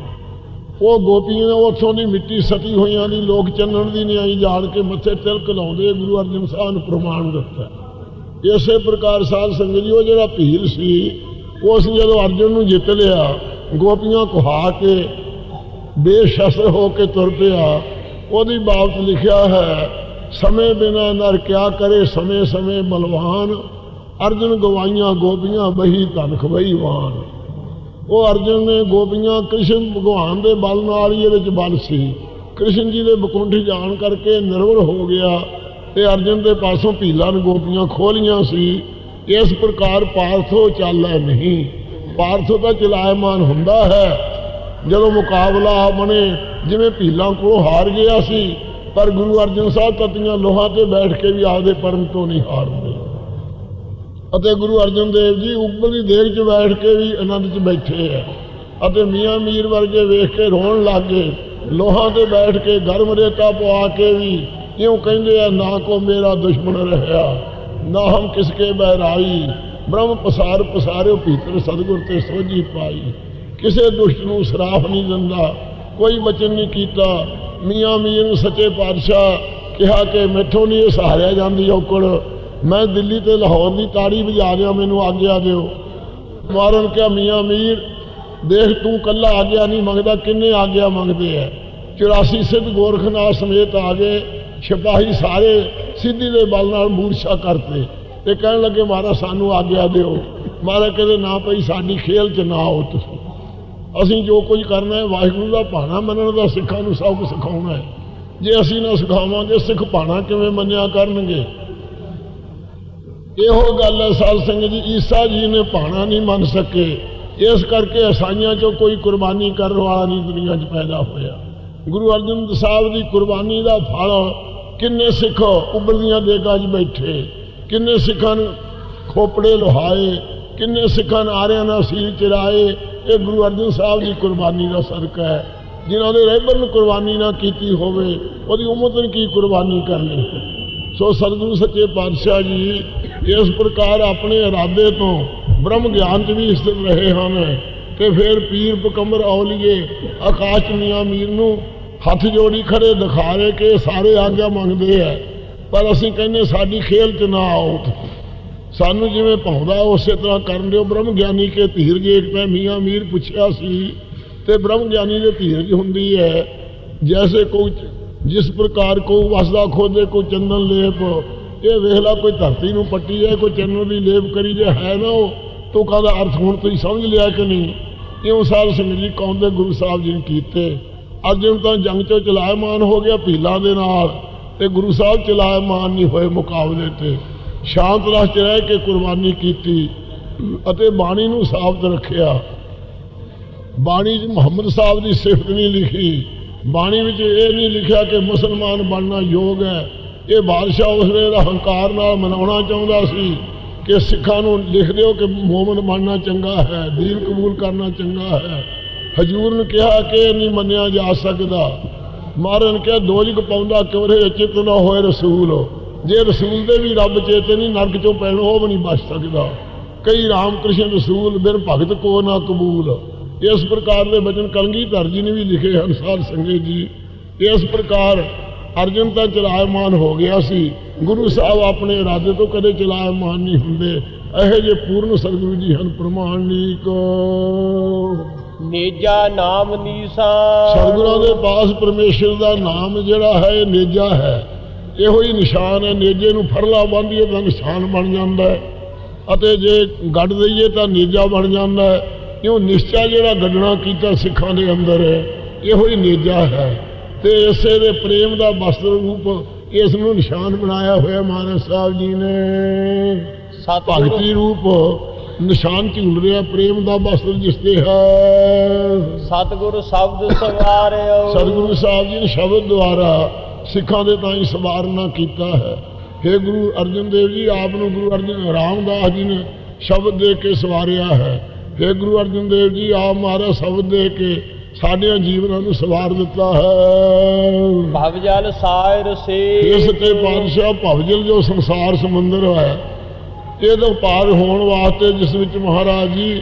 ਉਹ ਗੋਪੀਆਂ ਉੱਥੋਂ ਦੀ ਮਿੱਟੀ ਸਤੀ ਹੋਈਆਂ ਦੀ ਲੋਕ ਚੰਨਣ ਦੀ ਨਹੀਂ ਆਈ, ਜਾਣ ਕੇ ਮੱਥੇ ਤਿਲਕ ਲਾਉਂਦੇ ਗੁਰੂ ਅਰਜਨ ਸਾਹਿਬ ਨੂੰ ਪ੍ਰਮਾਣ ਦਿੱਤਾ। ਇਸੇ ਪ੍ਰਕਾਰ ਸਾਧ ਸੰਗਤ ਜੀ, ਉਹ ਜਿਹੜਾ ਭੀਲ ਸੀ ਉਸ ਜਦੋਂ ਅਰਜੁਨ ਨੂੰ ਜਿੱਤ ਲਿਆ, ਗੋਪੀਆਂ ਕੁਹਾ ਕੇ ਬੇਸ਼ਸਤਰ ਹੋ ਕੇ ਤੁਰ ਪਿਆ। ਉਹਦੀ ਬਾਬਤ ਲਿਖਿਆ ਹੈ, ਸਮੇਂ ਬਿਨਾ ਨਰ ਕਿਆ ਕਰੇ, ਸਮੇਂ ਸਮੇਂ ਬਲਵਾਨ। ਅਰਜੁਨ ਗਵਾਈਆਂ ਗੋਪੀਆਂ, ਬਹੀ ਧਨ ਖਵਈਵਾਨ ਉਹ ਅਰਜੁਨ ਨੇ ਗੋਪੀਆਂ ਕ੍ਰਿਸ਼ਨ ਭਗਵਾਨ ਦੇ ਬਲ ਨਾਲ ਹੀ ਇਹਦੇ ਚ ਬਲ ਸੀ। ਕ੍ਰਿਸ਼ਨ ਜੀ ਦੇ ਬਕੁੰਠ ਜਾਣ ਕਰਕੇ ਨਿਰਵਲ ਹੋ ਗਿਆ ਤੇ ਅਰਜੁਨ ਦੇ ਪਾਸੋਂ ਭੀਲਾਂ ਨੇ ਗੋਪੀਆਂ ਖੋਲੀਆਂ ਸੀ। ਇਸ ਪ੍ਰਕਾਰ ਪਾਰਥੋ ਚੱਲੈ ਨਹੀਂ। ਪਾਰਥੋ ਤਾਂ ਚਲਾਇਮਾਨ ਹੁੰਦਾ ਹੈ। ਜਦੋਂ ਮੁਕਾਬਲਾ ਬਣੇ ਜਿਵੇਂ ਭੀਲਾਂ ਕੋਲੋਂ ਹਾਰ ਗਿਆ ਸੀ, ਪਰ ਗੁਰੂ ਅਰਜਨ ਸਾਹਿਬ ਤਤੀਆਂ ਲੋਹਾਂ ਤੇ ਬੈਠ ਕੇ ਵੀ ਆਪਦੇ ਪਰਮ ਤੋਂ ਨਹੀਂ ਹਾਰਦੇ। ਅਤੇ ਗੁਰੂ ਅਰਜਨ ਦੇਵ ਜੀ ਉੱਪਰਲੀ ਦੇਖ 'ਚ ਬੈਠ ਕੇ ਵੀ ਆਨੰਦ 'ਚ ਬੈਠੇ ਆ। ਅਤੇ ਮੀਆਂ ਮੀਰ ਵਰਗੇ ਵੇਖ ਕੇ ਰੋਣ ਲੱਗੇ। ਲੋਹਾਂ ਤੇ ਬੈਠ ਕੇ ਗਰਮ ਰੇਤਾ ਪਵਾ ਕੇ ਵੀ ਕਿਉਂ ਕਹਿੰਦੇ ਆ, ਨਾ ਕੋ ਮੇਰਾ ਦੁਸ਼ਮਣ ਰਹਿਆ। ਨਾ ਹਮ ਕਿਸਕੇ ਬਹਿਰਾਈ? ਬ੍ਰਹਮ ਪਸਾਰ ਪਸਾਰਿਓ ਭੀਤਰ ਸਤਿਗੁਰ ਤੇ ਸੋਝੀ ਪਾਈ। ਕਿਸੇ ਦੁਸ਼ਟ ਨੂੰ ਸਰਾਫ ਨਹੀਂ ਦਿੰਦਾ, ਕੋਈ ਬਚਨ ਨਹੀਂ ਕੀਤਾ। ਮੀਆਂ ਮੀਰ ਨੂੰ ਸੱਚੇ ਪਾਤਸ਼ਾਹ ਕਿਹਾ ਕਿ ਮੈਥੋਂ ਨਹੀਂ ਇਹ ਸਹਾਰਿਆ ਜਾਂਦੀ ਔਕੜ। ਮੈਂ ਦਿੱਲੀ ਤੇ ਲਾਹੌਰ ਦੀ ਤਾੜੀ ਵਜਾ ਦਿਆਂ, ਮੈਨੂੰ ਆਗਿਆ ਦਿਓ। ਮਾਰਨ ਕਿਹਾ ਮੀਆਂ ਮੀਰ? ਦੇਖ ਤੂੰ ਕੱਲਾ ਆਗਿਆ ਨਹੀਂ ਮੰਗਦਾ, ਕਿੰਨੇ ਆਗਿਆ ਮੰਗਦੇ ਐ? 84 ਸਿੱਧ ਗੋਰਖਨਾਥ ਸਮੇਤ ਆ ਗਏ। ਸਿਪਾਹੀ ਸਾਰੇ ਸਿੱਧੀ ਦੇ ਬਲ ਨਾਲ ਮੂਰਛਾ ਕਰਤੇ ਤੇ ਕਹਿਣ ਲੱਗੇ, ਮਹਾਰਾਜ, ਸਾਨੂੰ ਆਗਿਆ ਦਿਓ। ਮਹਾਰਾਜ ਕਹਿੰਦੇ, ਨਾ ਪਈ ਸਾਡੀ ਖੇਲ 'ਚ ਨਾ ਆਓ ਤੁਸੀਂ। ਅਸੀਂ ਜੋ ਕੁਝ ਕਰਨਾ ਹੈ, ਵਾਹਿਗੁਰੂ ਦਾ ਭਾਣਾ ਮੰਨਣ ਦਾ ਸਿੱਖਾਂ ਨੂੰ ਸਭ ਕੁਝ ਸਿਖਾਉਣਾ ਹੈ। ਜੇ ਅਸੀਂ ਨਾ ਸਿਖਾਵਾਂਗੇ, ਸਿੱਖ ਭਾਣਾ ਕਿਵੇਂ ਮੰਨਿਆ ਕਰਨਗੇ? ਇਹੋ ਗੱਲ ਹੈ, ਸਾਧ ਸੰਗਤ ਜੀ, ਈਸਾ ਜੀ ਨੇ ਭਾਣਾ ਨਹੀਂ ਮੰਨ ਸਕੇ। ਇਸ ਕਰਕੇ ਅਸਾਈਆਂ ਚੋਂ ਕੋਈ ਕੁਰਬਾਨੀ ਕਰਨ ਵਾਲਾ ਨਹੀਂ ਦੁਨੀਆ 'ਚ ਪੈਦਾ ਹੋਇਆ। ਗੁਰੂ ਅਰਜਨ ਸਾਹਿਬ ਦੀ ਕੁਰਬਾਨੀ ਦਾ ਫਲ ਕਿੰਨੇ ਸਿੱਖ ਉਬਲਦੀਆਂ ਦੇਗਾਂ 'ਚ ਬੈਠੇ, ਕਿੰਨੇ ਸਿੱਖਾਂ ਨੂੰ ਖੋਪੜੇ ਲੋਹਾਏ, ਕਿੰਨੇ ਸਿੱਖਾਂ ਨੇ ਆਰਿਆਂ ਨਾਲ ਸੀਲ ਚਿਰਾਏ ਇਹ ਗੁਰੂ ਅਰਜਨ ਸਾਹਿਬ ਦੀ ਕੁਰਬਾਨੀ ਦਾ ਸਦਕਾ ਹੈ। ਜਿਨ੍ਹਾਂ ਦੇ ਰਹਿਬਰ ਨੂੰ ਕੁਰਬਾਨੀ ਨਾ ਕੀਤੀ ਹੋਵੇ, ਉਹਦੀ ਉਮਤ ਨੇ ਕੀ ਕੁਰਬਾਨੀ ਕਰਨੀ ਸੋ ਸਤਿਗੁਰੂ ਸੱਚੇ ਪਾਤਸ਼ਾਹ ਜੀ, ਇਸ ਪ੍ਰਕਾਰ ਆਪਣੇ ਇਰਾਦੇ ਤੋਂ ਬ੍ਰਹਮ ਗਿਆਨ 'ਚ ਵੀ ਸਥਿਤ ਰਹੇ ਹਨ, ਤੇ ਫਿਰ ਪੀਰ ਪਕੰਬਰ ਔਲੀਏ ਆਕਾਸ਼ ਮੀਆਂ ਮੀਰ ਨੂੰ ਹੱਥ ਜੋੜੀ ਖੜੇ, ਦਿਖਾ ਰਹੇ ਕਿ ਸਾਰੇ ਆਗਿਆ ਮੰਗਦੇ ਆ। ਪਰ ਅਸੀਂ ਕਹਿੰਦੇ ਸਾਡੀ ਖੇਲ 'ਚ ਨਾ ਆਓ। ਸਾਨੂੰ ਜਿਵੇਂ ਪਾਉਂਦਾ ਉਸੇ ਤਰ੍ਹਾਂ ਕਰਨ ਦਿਓ। ਬ੍ਰਹਮ ਗਿਆਨੀ ਕੇ ਧੀਰਜ ਏਕ ਪੈ ਮੀਆਂ ਮੀਰ ਪੁੱਛਿਆ ਸੀ, ਤੇ ਬ੍ਰਹਮ ਗਿਆਨੀ ਦੇ ਧੀਰਜ ਹੁੰਦੀ ਹੈ, ਜੈਸੇ ਕੋਈ ਜਿਸ ਪ੍ਰਕਾਰ ਕੋ ਵਸਦਾ ਖੋਦੇ ਕੋ ਚੰਦਨ ਲੇਪ, ਇਹ ਵੇਖਲਾ ਕੋਈ ਧਰਤੀ ਨੂੰ ਪੱਟੀ ਹੈ ਕੋਈ ਚੰਦਨ ਦੀ ਲੇਪ ਕਰੀ ਜੇ ਹੈ ਨਾ ਉਹ? ਤੋ ਕਾਹਦਾ ਅਰਥ ਹੁਣ ਤੁਸੀਂ ਸਮਝ ਲਿਆ ਕਿ ਨਹੀਂ? ਇਉਂ ਸਾਹਿਬ ਸਿੰਘ ਜੀ ਕੌਣ ਦੇ ਗੁਰੂ ਸਾਹਿਬ ਜੀ ਨੇ ਕੀਤੇ? ਅੱਜ ਅਰਜਨ ਤਾਂ ਜੰਗ ਚੋਂ ਚਲਾਇਮਾਨ ਹੋ ਗਿਆ ਭੀਲਾਂ ਦੇ ਨਾਲ ਤੇ ਗੁਰੂ ਸਾਹਿਬ ਚਲਾਇਮਾਨ ਨਹੀਂ ਹੋਏ ਮੁਕਾਬਲੇ ਤੇ। ਸ਼ਾਂਤ ਰਸ ਚ ਰਹਿ ਕੇ ਕੁਰਬਾਨੀ ਕੀਤੀ ਅਤੇ ਬਾਣੀ ਨੂੰ ਸਾਬਤ ਰੱਖਿਆ। ਬਾਣੀ 'ਚ ਮੁਹੰਮਦ ਸਾਹਿਬ ਦੀ ਸਿਫਤ ਨਹੀਂ ਲਿਖੀ। ਬਾਣੀ ਵਿੱਚ ਇਹ ਨਹੀਂ ਲਿਖਿਆ ਕਿ ਮੁਸਲਮਾਨ ਬਣਨਾ ਯੋਗ ਹੈ। ਇਹ ਬਾਦਸ਼ਾਹ ਉਸ ਵੇਲੇ ਦਾ ਹੰਕਾਰ ਨਾਲ ਮਨਾਉਣਾ ਚਾਹੁੰਦਾ ਸੀ ਕਿ ਸਿੱਖਾਂ ਨੂੰ ਲਿਖ ਦਿਓ ਕਿ ਮੂਮਨ ਬਣਨਾ ਚੰਗਾ ਹੈ, ਦੀਨ ਕਬੂਲ ਕਰਨਾ ਚੰਗਾ ਹੈ। ਹਜੂਰ ਨੇ ਕਿਹਾ ਕਿ ਨਹੀਂ ਮੰਨਿਆ ਜਾ ਸਕਦਾ। ਮਹਾਰਾਜ ਨੇ ਕਿਹਾ ਦੋਜਕ ਪਾਉਂਦਾ ਕਿਵਰੇ ਚਿਤ ਨਾ ਹੋਏ ਰਸੂਲ। ਜੇ ਰਸੂਲ ਦੇ ਵੀ ਰੱਬ ਚੇਤੇ ਨਹੀਂ, ਨਰਕ ਚੋਂ ਪੈਣ, ਉਹ ਵੀ ਨਹੀਂ ਬਚ ਸਕਦਾ। ਕਈ ਰਾਮ ਕ੍ਰਿਸ਼ਨ ਰਸੂਲ ਬਿਨ ਭਗਤ ਕੋ ਨਾ ਕਬੂਲ। ਇਸ ਪ੍ਰਕਾਰ ਦੇ ਬਚਨ ਕਲਗੀ ਜੀ ਨੇ ਵੀ ਲਿਖੇ ਹਨ, ਸਾਧ ਸੰਗਤ ਜੀ। ਇਸ ਪ੍ਰਕਾਰ ਅਰਜਨ ਤਾਂ ਚਲਾਇਮਾਨ ਹੋ ਗਿਆ ਸੀ। ਗੁਰੂ ਸਾਹਿਬ ਆਪਣੇ ਇਰਾਦੇ ਤੋਂ ਕਦੇ ਚਲਾਇਮਾਨ ਨਹੀਂ ਹੁੰਦੇ। ਇਹੋ ਜਿਹੇ ਪੂਰਨ ਸਤਿਗੁਰੂ ਜੀ ਹਨ, ਪ੍ਰਮਾਣਿਕ। ਨੇਜਾ ਨਾਮ ਨੀਸਾ। ਸਤਿਗੁਰਾਂ ਦੇ ਪਾਸ ਪਰਮੇਸ਼ਰ ਦਾ ਨਾਮ ਜਿਹੜਾ ਹੈ ਇਹ ਨੇਜਾ ਹੈ। ਇਹੋ ਹੀ ਨਿਸ਼ਾਨ ਹੈ ਨੇਜੇ ਨੂੰ ਫਰਲਾ ਬੰਨ੍ਹੀਏ ਤਾਂ ਨਿਸ਼ਾਨ ਬਣ ਜਾਂਦਾ ਹੈ। ਅਤੇ ਜੇ ਗੱਡ ਦਈਏ ਤਾਂ ਨੇਜਾ ਬਣ ਜਾਂਦਾ ਹੈ। ਕਿਉਂ? ਨਿਸ਼ਚਾ ਜਿਹੜਾ ਗੱਡਣਾ ਕੀਤਾ ਸਿੱਖਾਂ ਦੇ ਅੰਦਰ ਹੈ ਇਹੋ ਹੀ ਨੇਜਾ ਹੈ। ਤੇ ਇਸੇ ਦੇ ਪ੍ਰੇਮ ਦਾ ਵਸਤਰ ਰੂਪ ਇਸ ਨੂੰ ਨਿਸ਼ਾਨ ਬਣਾਇਆ ਹੋਇਆ ਮਹਾਰਾਜ ਸਾਹਿਬ ਜੀ ਨੇ। ਭਗਤੀ ਰੂਪ ਨਿਸ਼ਾਨ ਝੂਲ ਰਿਹਾ ਪ੍ਰੇਮ ਦਾ ਵਸਤਰ ਜਿਸ ਤੇ ਹੈ। ਸਤਿਗੁਰੂ ਸ਼ਬਦ ਸਵਾਰਿਓ। ਸਤਿਗੁਰੂ ਸਾਹਿਬ ਜੀ ਨੇ ਸ਼ਬਦ ਦੁਆਰਾ ਸਿੱਖਾਂ ਦੇ ਤਾਂ ਹੀ ਸਵਾਰਨਾ ਕੀਤਾ ਹੈ। हे ਗੁਰੂ ਅਰਜਨ ਦੇਵ ਜੀ ਆਪ ਨੂੰ ਗੁਰੂ ਅਰਜਨ ਰਾਮਦਾਸ ਜੀ ਨੇ ਸ਼ਬਦ ਦੇ ਕੇ ਸਵਾਰਿਆ ਹੈ। हे ਗੁਰੂ ਅਰਜਨ ਦੇਵ ਜੀ ਆਪ ਮਹਾਰਾਜ ਸ਼ਬਦ ਦੇ ਕੇ ਸਾਡੇ ਜੀਵਨਾਂ ਨੂੰ ਸਵਾਰ ਦਿੱਤਾ ਹੈ। ਭਵ ਜਲ ਸਾਇਰ ਸੇ ਇਸ ਤੇ ਪਾਤਸ਼ਾਹ ਭਵਜਲ ਜੋ ਸੰਸਾਰ ਸਮੁੰਦਰ ਹੈ ਇਹਦਾ ਪਾਰ ਹੋਣ ਵਾਸਤੇ ਜਿਸ ਵਿੱਚ ਮਹਾਰਾਜ ਜੀ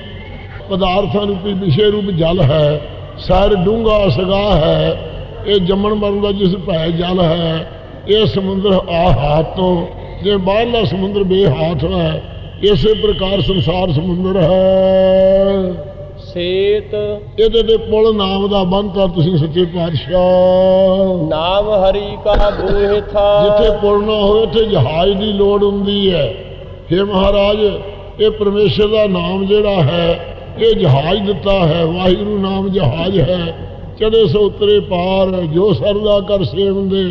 ਪਦਾਰਥਾਂ ਰੂਪੀ ਵਿਸ਼ੇ ਰੂਪ ਜਲ ਹੈ ਸਰ ਡੂੰਘਾ ਸਗਾ ਹੈ ਇਹ ਜੰਮਣ ਮਰਨ ਦਾ ਜਿਸ ਭੈ ਜਲ ਹੈ ਇਹ ਸਮੁੰਦਰ ਆ ਹਾਥ ਤੋਂ ਜੇ ਬਾਹਰਲਾ ਸਮੁੰਦਰ ਬੇਹਾਥ ਹੈ ਇਸੇ ਪ੍ਰਕਾਰ ਸੰਸਾਰ ਸਮੁੰਦਰ ਹੈ। ਸੇਤ। ਇਹਦੇ ਤੇ ਪੁਲ ਨਾਮ ਦਾ ਬੰਨਤਾ ਤੁਸੀਂ ਸੱਚੇ ਪਾਤਸ਼ਾਹ। ਨਾਮ ਹਰੀ ਕਾ ਬੋਹਿ ਥਾ। ਜਿੱਥੇ ਪੁਲ ਨਾ ਹੋਵੇ ਉੱਥੇ ਜਹਾਜ਼ ਦੀ ਲੋੜ ਹੁੰਦੀ ਹੈ। हे ਮਹਾਰਾਜ ਇਹ ਪਰਮੇਸ਼ਰ ਦਾ ਨਾਮ ਜਿਹੜਾ ਹੈ ਇਹ ਜਹਾਜ਼ ਦਿੱਤਾ ਹੈ ਵਾਹਿਗੁਰੂ ਨਾਮ ਜਹਾਜ਼ ਹੈ ਚੜੇ ਸੋ ਉਤਰੇ ਪਾਰ ਜੋ ਸਰਦਾ ਕਰ ਸੇਵੰਦੇ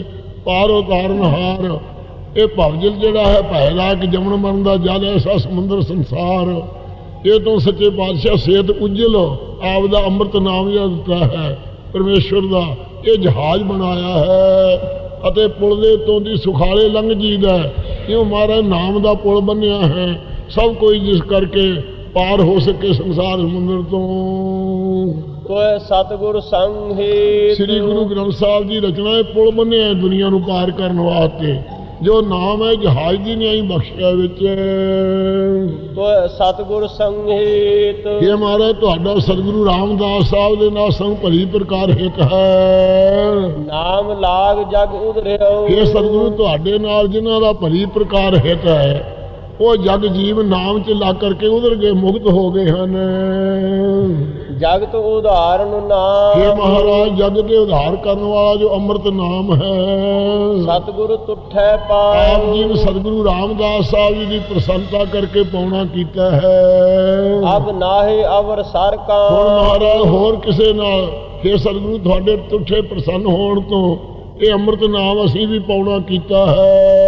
ਪਾਰ ਉਤਾਰਨ ਹਾਰ ਇਹ ਭਵਜਲ ਜਿਹੜਾ ਹੈ ਭੈ ਲਾ ਜਮਨ ਮਰਨ ਦਾ ਜਲ ਐਸਾ ਸਮੁੰਦਰ ਸੰਸਾਰ ਇਹ ਤੋਂ ਸੱਚੇ ਪਾਤਸ਼ਾਹ ਸੇਤ ਉਜਲ ਆਪ ਦਾ ਅੰਮ੍ਰਿਤ ਨਾਮ ਜਿਹੜਾ ਦਿੱਤਾ ਹੈ ਪਰਮੇਸ਼ਵਰ ਦਾ ਇਹ ਜਹਾਜ਼ ਬਣਾਇਆ ਹੈ ਅਤੇ ਪੁਲ ਦੇ ਤੋਂ ਦੀ ਸੁਖਾਲੇ ਲੰਘ ਜੀਦਾ ਕਿਉਂ ਮਹਾਰਾਜ ਨਾਮ ਦਾ ਪੁਲ ਬੰਨਿਆ ਹੈ? ਸਭ ਕੋਈ ਜਿਸ ਕਰਕੇ ਪਾਰ ਹੋ ਸਕੇ ਸੰਸਾਰ ਸਮੁੰਦਰ ਤੋਂ। ਤੋਏ ਸਤਿਗੁਰ ਸੰਗੇ ਸ੍ਰੀ ਗੁਰੂ ਗ੍ਰੰਥ ਸਾਹਿਬ ਦੀ ਰਚਨਾ ਇਹ ਪੁਲ ਬੰਨਿਆ ਹੈ ਦੁਨੀਆ ਨੂੰ ਪਾਰ ਕਰਨ ਵਾਸਤੇ। ਜੋ ਨਾਮ ਹੈ ਜਹਾਜ਼ ਦੀ ਨਿਆਈ ਬਖਸ਼ਿਆ ਵਿੱਚ। ਸਤਿਗੁਰ ਸੰਗੇਤ। ਇਹ ਮਹਾਰਾਜ ਤੁਹਾਡਾ ਸਤਿਗੁਰੂ ਰਾਮਦਾਸ ਸਾਹਿਬ ਦੇ ਨਾਲ ਸੰਗ ਭਲੀ ਪ੍ਰਕਾਰ ਹਿਤ ਹੈ। ਨਾਮ ਲਾਗ ਜਗ ਉਧਰਿਓ। ਇਹ ਸਤਿਗੁਰੂ ਤੁਹਾਡੇ ਨਾਲ ਜਿਨ੍ਹਾਂ ਦਾ ਭਲੀ ਪ੍ਰਕਾਰ ਹਿਤ ਹੈ। ਉਹ ਜਗ ਜੀਵ ਨਾਮ ਚ ਲੱਗ ਕਰਕੇ ਉਧਰ ਗਏ ਮੁਕਤ ਹੋ ਗਏ ਹਨ। ਜਗਤ ਉਧਾਰਨ ਇਹ ਨਾਮ। ਮਹਾਰਾਜ ਜਗ ਦੇ ਉਧਾਰ ਕਰਨ ਵਾਲਾ ਜੋ ਅੰਮ੍ਰਿਤ ਨਾਮ ਹੈ। ਸਤਿਗੁਰ ਤੁਠੈ ਆਪ ਪਾਉ ਜੀ ਨੇ ਸਤਿਗੁਰੂ ਰਾਮਦਾਸ ਸਾਹਿਬ ਜੀ ਦੀ ਪ੍ਰਸੰਨਤਾ ਕਰਕੇ ਪਾਉਣਾ ਕੀਤਾ ਹੈ। ਅਬ ਨਾਹੇ ਅਵਰ ਸਰ ਕਾ। ਹੁਣ ਮਹਾਰਾਜ ਹੋਰ ਕਿਸੇ ਨਾਲ ਫਿਰ ਸਤਿਗੁਰੂ ਤੁਹਾਡੇ ਤੁਠੇ ਪ੍ਰਸੰਨ ਹੋਣ ਤੋਂ ਇਹ ਅੰਮ੍ਰਿਤ ਨਾਮ ਅਸੀਂ ਵੀ ਪਾਉਣਾ ਕੀਤਾ ਹੈ।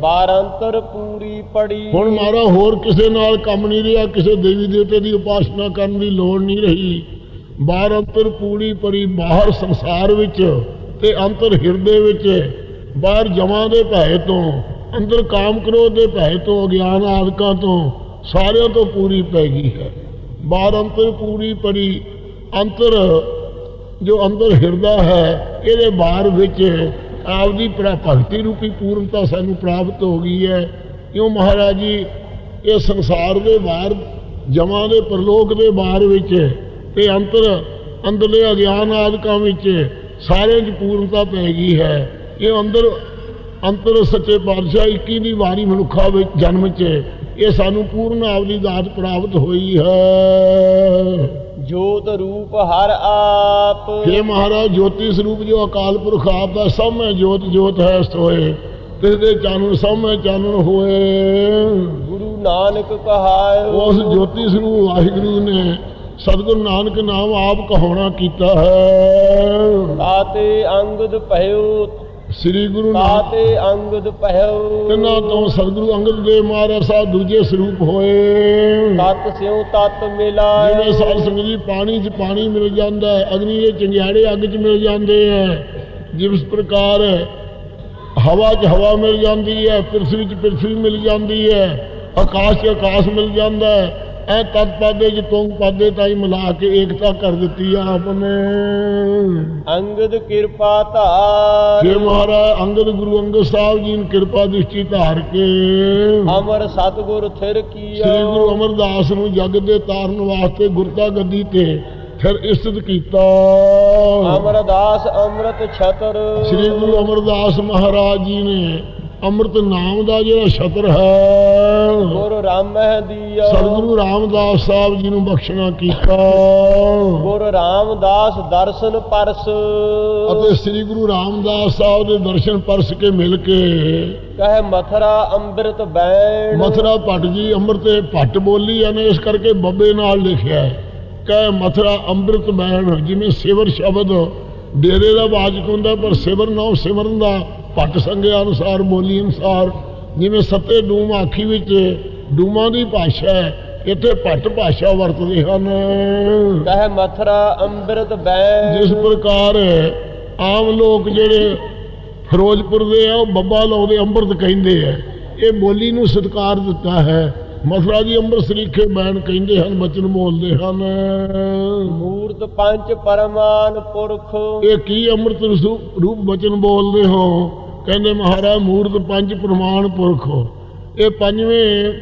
ਬਾਰੰਤਰ ਪੂਰੀ ਪੜੀ। ਹੁਣ ਮਾਰਾ ਹੋਰ ਕਿਸੇ ਨਾਲ ਕੰਮ ਨਹੀਂ ਰਿਹਾ, ਕਿਸੇ ਦੇਵੀ ਦੇਵਤੇ ਦੀ ਉਪਾਸਨਾ ਕਰਨ ਦੀ ਲੋੜ ਨਹੀਂ ਰਹੀ। ਬਾਹਰ ਪੂਰੀ ਪਰੀ ਬਾਹਰ ਸੰਸਾਰ ਵਿੱਚ ਤੇ ਅੰਤਰ ਹਿਰਦੇ ਵਿੱਚ, ਬਾਹਰ ਜਮਾਂ ਦੇ ਭੈ ਤੋਂ, ਅੰਦਰ ਕਾਮ ਕ੍ਰੋਧ ਦੇ ਭੈ ਤੋਂ, ਅਗਿਆਨ ਆਦਿਕਾਂ ਤੋਂ, ਸਾਰਿਆਂ ਤੋਂ ਪੂਰੀ ਪੈ ਗਈ ਹੈ। ਬਾਹਰ ਅੰਤਰ ਪੂਰੀ ਪਰੀ ਅੰਤਰ ਜੋ ਅੰਦਰ ਹਿਰਦਾ ਹੈ, ਇਹਦੇ ਬਾਹਰ ਵਿੱਚ ਆਪਦੀ ਪ੍ਰਾ ਭਗਤੀ ਰੂਪੀ ਪੂਰਨਤਾ ਸਾਨੂੰ ਪ੍ਰਾਪਤ ਹੋ ਗਈ ਹੈ। ਕਿਉਂ ਮਹਾਰਾਜ ਜੀ? ਇਹ ਸੰਸਾਰ ਦੇ ਬਾਹਰ, ਜਮਾਂ ਦੇ ਪਰਲੋਕ ਦੇ ਬਾਹਰ ਵਿੱਚ ਤੇ ਅੰਤਰ ਅੰਦਰਲੇ ਅਗਿਆਨ ਆਦਿਕਾਂ ਵਿੱਚ ਸਾਰਿਆਂ 'ਚ ਪੂਰਨਤਾ ਪੈ ਗਈ ਹੈ। ਇਹ ਅੰਦਰ ਅੰਤਰ ਸੱਚੇ ਪਾਤਸ਼ਾਹ 21 ਦੀ ਵਾਰੀ ਮਨੁੱਖਾ ਵਿੱਚ ਜਨਮ 'ਚ ਇਹ ਸਾਨੂੰ ਪੂਰਨ ਆਪਦੀ ਦਾਤ ਪ੍ਰਾਪਤ ਹੋਈ ਹੈ। ਜੋਤ ਰੂਪ ਹਰ ਆਪ। हे ਮਹਾਰਾਜ ਜੋਤੀ ਸਰੂਪ ਜੋ ਅਕਾਲ ਪੁਰਖ ਆਪ ਦਾ ਸਭ ਮੈਂ ਜੋਤ ਜੋਤ ਹੈ ਸੋਏ ਤਿਸ ਦੇ ਚਾਨਣ ਸਭ ਮੈਂ ਚਾਨਣ ਹੋਏ। ਗੁਰੂ ਨਾਨਕ ਕਹਾਇਓ। ਉਸ ਜੋਤੀ ਸਰੂਪ ਵਾਹਿਗੁਰੂ ਨੇ ਸਤਿਗੁਰੂ ਨਾਨਕ ਨਾਮ ਆਪ ਕਹਾਉਣਾ ਕੀਤਾ ਹੈ। ਤਾਤੇ ਅੰਗਦ ਭਇਓ ਸ੍ਰੀ ਗੁਰੂ ਨਾਨਕ ਅੰਗਦ ਭਇਓ ਤਿੰਨਾਂ ਤੋਂ ਸਤਿਗੁਰੂ ਅੰਗਦ ਦੇਵ ਮਹਾਰਾਜ ਸਾਹਿਬ ਦੂਜੇ ਸਰੂਪ ਹੋਏ। ਤਤ ਸਿਉ ਤਤ ਜਿਵੇਂ ਮਿਲਾਇਓ ਸਾਧ ਸੰਗਤ ਜੀ ਪਾਣੀ 'ਚ ਪਾਣੀ ਮਿਲ ਜਾਂਦਾ ਹੈ ਅਗਨੀ ਦੇ ਚੰਗਿਆੜੇ ਅੱਗ 'ਚ ਮਿਲ ਜਾਂਦੇ ਹੈ। ਜਿਸ ਪ੍ਰਕਾਰ ਹਵਾ 'ਚ ਹਵਾ ਮਿਲ ਜਾਂਦੀ ਹੈ ਪਿਰਥਵੀ 'ਚ ਪਿਰਥਵੀ ਮਿਲ ਜਾਂਦੀ ਹੈ ਆਕਾਸ਼ 'ਚ ਆਕਾਸ਼ ਮਿਲ ਜਾਂਦਾ ਹੈ। ਇਹ ਪਾਦੇ 'ਚ ਤੁੰਗ ਪਾਦੇ ਤਾਈ ਮਿਲਾ ਕੇ ਏਕਤਾ ਕਰ ਦਿੱਤੀ ਆ ਆਪਨੇ। ਅੰਗਦ ਕਿਰਪਾ ਧਾਰ। ਜੇ ਮਹਾਰਾਜ ਅੰਗਦ ਗੁਰੂ ਅੰਗਦ ਸਾਹਿਬ ਜੀ ਨੇ ਕਿਰਪਾ ਦ੍ਰਿਸ਼ਟੀ ਧਾਰ ਕੇ। ਅਮਰ ਸਤਗੁਰ ਥਿਰ ਸ੍ਰੀ ਗੁਰੂ ਅਮਰਦਾਸ ਨੂੰ ਜਗ ਦੇ ਤਾਰਨ ਵਾਸਤੇ ਗੁਰਤਾ ਗੱਦੀ ਤੇ ਫਿਰ ਇਸਤ ਕੀਤਾ। ਅਮਰਦਾਸ ਅੰਮ੍ਰਿਤ ਛਤਰ। ਸ੍ਰੀ ਗੁਰੂ ਅਮਰਦਾਸ ਮਹਾਰਾਜ ਜੀ ਨੇ ਅੰਮ੍ਰਿਤ ਨਾਮ ਦਾ ਜਿਹੜਾ ਛਤਰ ਹੈ। ਗੁਰ ਰਾਮਹਿ ਦੀਆ। ਸਤਿਗੁਰੂ ਰਾਮਦਾਸ ਸਾਹਿਬ ਜੀ ਨੂੰ ਬਖਸ਼ਣਾ ਕੀਤਾ। ਗੁਰ ਰਾਮਦਾਸ ਦਰਸ਼ਨ ਪਰਸ। ਅਤੇ ਸ੍ਰੀ ਗੁਰੂ ਰਾਮਦਾਸ ਸਾਹਿਬ ਦੇ ਦਰਸ਼ਨ ਪਰਸ ਕੇ ਮਿਲ ਕੇ ਕਹੇ ਮਥਰਾ ਅੰਮ੍ਰਿਤ ਬੈਣ। ਮਥੁਰਾ ਭੱਟ ਜੀ ਅੰਮ੍ਰਿਤ ਭੱਟ ਬੋਲੀ ਨੇ ਇਸ ਕਰਕੇ ਬੱਬੇ ਨਾਲ ਲਿਖਿਆ ਹੈ। ਕਹੇ ਮਥੁਰਾ ਅੰਮ੍ਰਿਤ ਬੈਣ ਜਿਵੇਂ ਸਿਵਰ ਸ਼ਬਦ ਡੇਰੇ ਦਾ ਵਾਚਕ ਹੁੰਦਾ ਪਰ ਸਿਵਰ ਨਾਮ ਸਿਮਰਨ ਦਾ ਭੱਟ ਸੰਗਿਆ ਅਨੁਸਾਰ ਬੋਲੀ ਅਨੁਸਾਰ ਜਿਵੇਂ ਸੱਤੇ ਡੂਮ ਆਖੀ ਵਿੱਚ ਡੂਮਾਂ ਦੀ ਭਾਸ਼ਾ ਹੈ ਇੱਥੇ ਭੱਟ ਭਾਸ਼ਾ ਵਰਤਦੇ ਹਨ। ਕਹੇ ਮਥਰਾ ਅੰਮ੍ਰਿਤ ਬੈਣ। ਜਿਸ ਪ੍ਰਕਾਰ ਆਮ ਲੋਕ ਜਿਹੜੇ ਫਿਰੋਜ਼ਪੁਰ ਦੇ ਆ ਉਹ ਬੱਬਾ ਲਾਉਂਦੇ ਅੰਮ੍ਰਿਤ ਕਹਿੰਦੇ ਆ। ਇਹ ਬੋਲੀ ਨੂੰ ਸਤਿਕਾਰ ਦਿੱਤਾ ਹੈ। ਮਥੁਰਾ ਜੀ ਅੰਮ੍ਰਿਤ ਸਰੀਖੇ ਬੈਣ ਕਹਿੰਦੇ ਹਨ ਬਚਨ ਬੋਲਦੇ ਹਨ। ਮੂਰਤ ਪੰਚ ਪਰਮਾਨ ਪੁਰਖ। ਇਹ ਕੀ ਅੰਮ੍ਰਿਤ ਰੂਪ ਬਚਨ ਬੋਲਦੇ ਹੋ? ਕਹਿੰਦੇ ਮਹਾਰਾਜ ਮੂਰਤ ਪੰਜ ਪ੍ਰਮਾਣ ਪੁਰਖ ਇਹ ਪੰਜਵੇਂ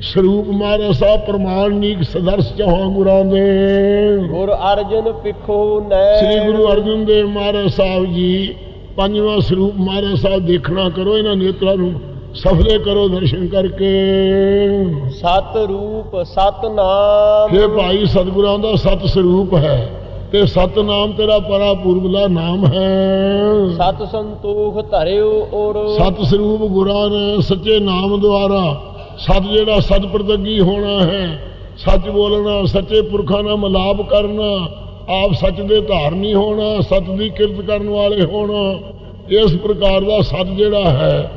ਸਰੂਪ ਮਹਾਰਾਜ ਸਾਹਿਬ ਪ੍ਰਮਾਣਿਕ ਸਦਰਸ ਚੌਹਾਂ ਗੁਰਾਂ ਦੇ। ਗੁਰ ਅਰਜਨ ਪਿਖੋ ਨੈ। ਸ੍ਰੀ ਗੁਰੂ ਅਰਜਨ ਦੇਵ ਮਹਾਰਾਜ ਸਾਹਿਬ ਜੀ ਪੰਜਵਾਂ ਸਰੂਪ ਮਹਾਰਾਜ ਸਾਹਿਬ ਦੇਖਣਾ ਕਰੋ ਇਹਨਾਂ ਨੇਤਰਾਂ ਨੂੰ ਸਫਲੇ ਕਰੋ ਦਰਸ਼ਨ ਕਰਕੇ। ਸਤ ਰੂਪ ਸਤ ਨਾਮ ਇਹ ਭਾਈ ਸਤਿਗੁਰਾਂ ਦਾ ਸਤ ਸਰੂਪ ਹੈ। ਤੇ ਸਤ ਨਾਮ ਤੇਰਾ ਪਰਾ ਪੂਰਬਲਾ ਨਾਮ ਹੈ। ਸਤ ਸੰਤੋਖ ਧਰਿਓ ਔਰ ਸਤ ਸਰੂਪ ਗੁਰਾਂ ਸੱਚੇ ਨਾਮ ਦੁਆਰਾ ਸਤ ਜਿਹੜਾ ਸਤ ਪ੍ਰਤੱਗੀ ਹੋਣਾ ਹੈ ਸੱਚ ਬੋਲਣਾ ਸੱਚੇ ਪੁਰਖਾਂ ਨਾਲ ਮਿਲਾਪ ਕਰਨਾ ਆਪ ਸੱਚ ਦੇ ਧਾਰਨੀ ਹੋਣਾ ਸਤ ਦੀ ਕਿਰਤ ਕਰਨ ਵਾਲੇ ਹੋਣਾ ਇਸ ਪ੍ਰਕਾਰ ਦਾ ਸਤ ਜਿਹੜਾ ਹੈ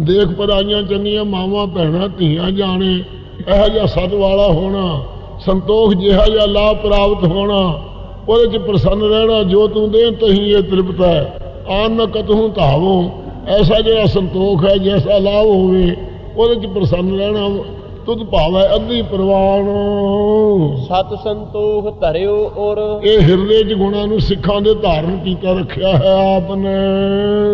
ਦੇਖ ਪਰਾਈਆਂ ਚੰਗੀਆਂ ਮਾਵਾਂ ਭੈਣਾਂ ਧੀਆਂ ਜਾਣੇ ਇਹੋ ਜਿਹਾ ਸਤ ਵਾਲਾ ਹੋਣਾ ਸੰਤੋਖ ਜਿਹਾ ਜਿਹਾ ਲਾਭ ਪ੍ਰਾਪਤ ਹੋਣਾ ਉਹਦੇ ਚ ਪ੍ਰਸੰਨ ਰਹਿਣਾ ਜੋ ਤੂੰ ਦੇ ਤਹੀਂ ਇਹ ਤ੍ਰਿਪਤ ਹੈ। ਆਨ ਨ ਕਤਹੂ ਧਾਵੋ ਐਸਾ ਜਿਹੜਾ ਸੰਤੋਖ ਹੈ ਜੈਸਾ ਲਾਭ ਹੋਵੇ ਉਹਦੇ ਚ ਪ੍ਰਸੰਨ ਰਹਿਣਾ ਤੁਧ ਭਾਵੈ ਅੱਧੀ ਪ੍ਰਵਾਨ। ਸਤ ਸੰਤੋਖ ਧਰਿਓ ਔਰ ਇਹ ਹਿਰਦੇ ਚ ਗੁਣਾਂ ਨੂੰ ਸਿੱਖਾਂ ਦੇ ਧਾਰਨ ਕੀਤਾ ਰੱਖਿਆ ਹੈ ਆਪ ਨੇ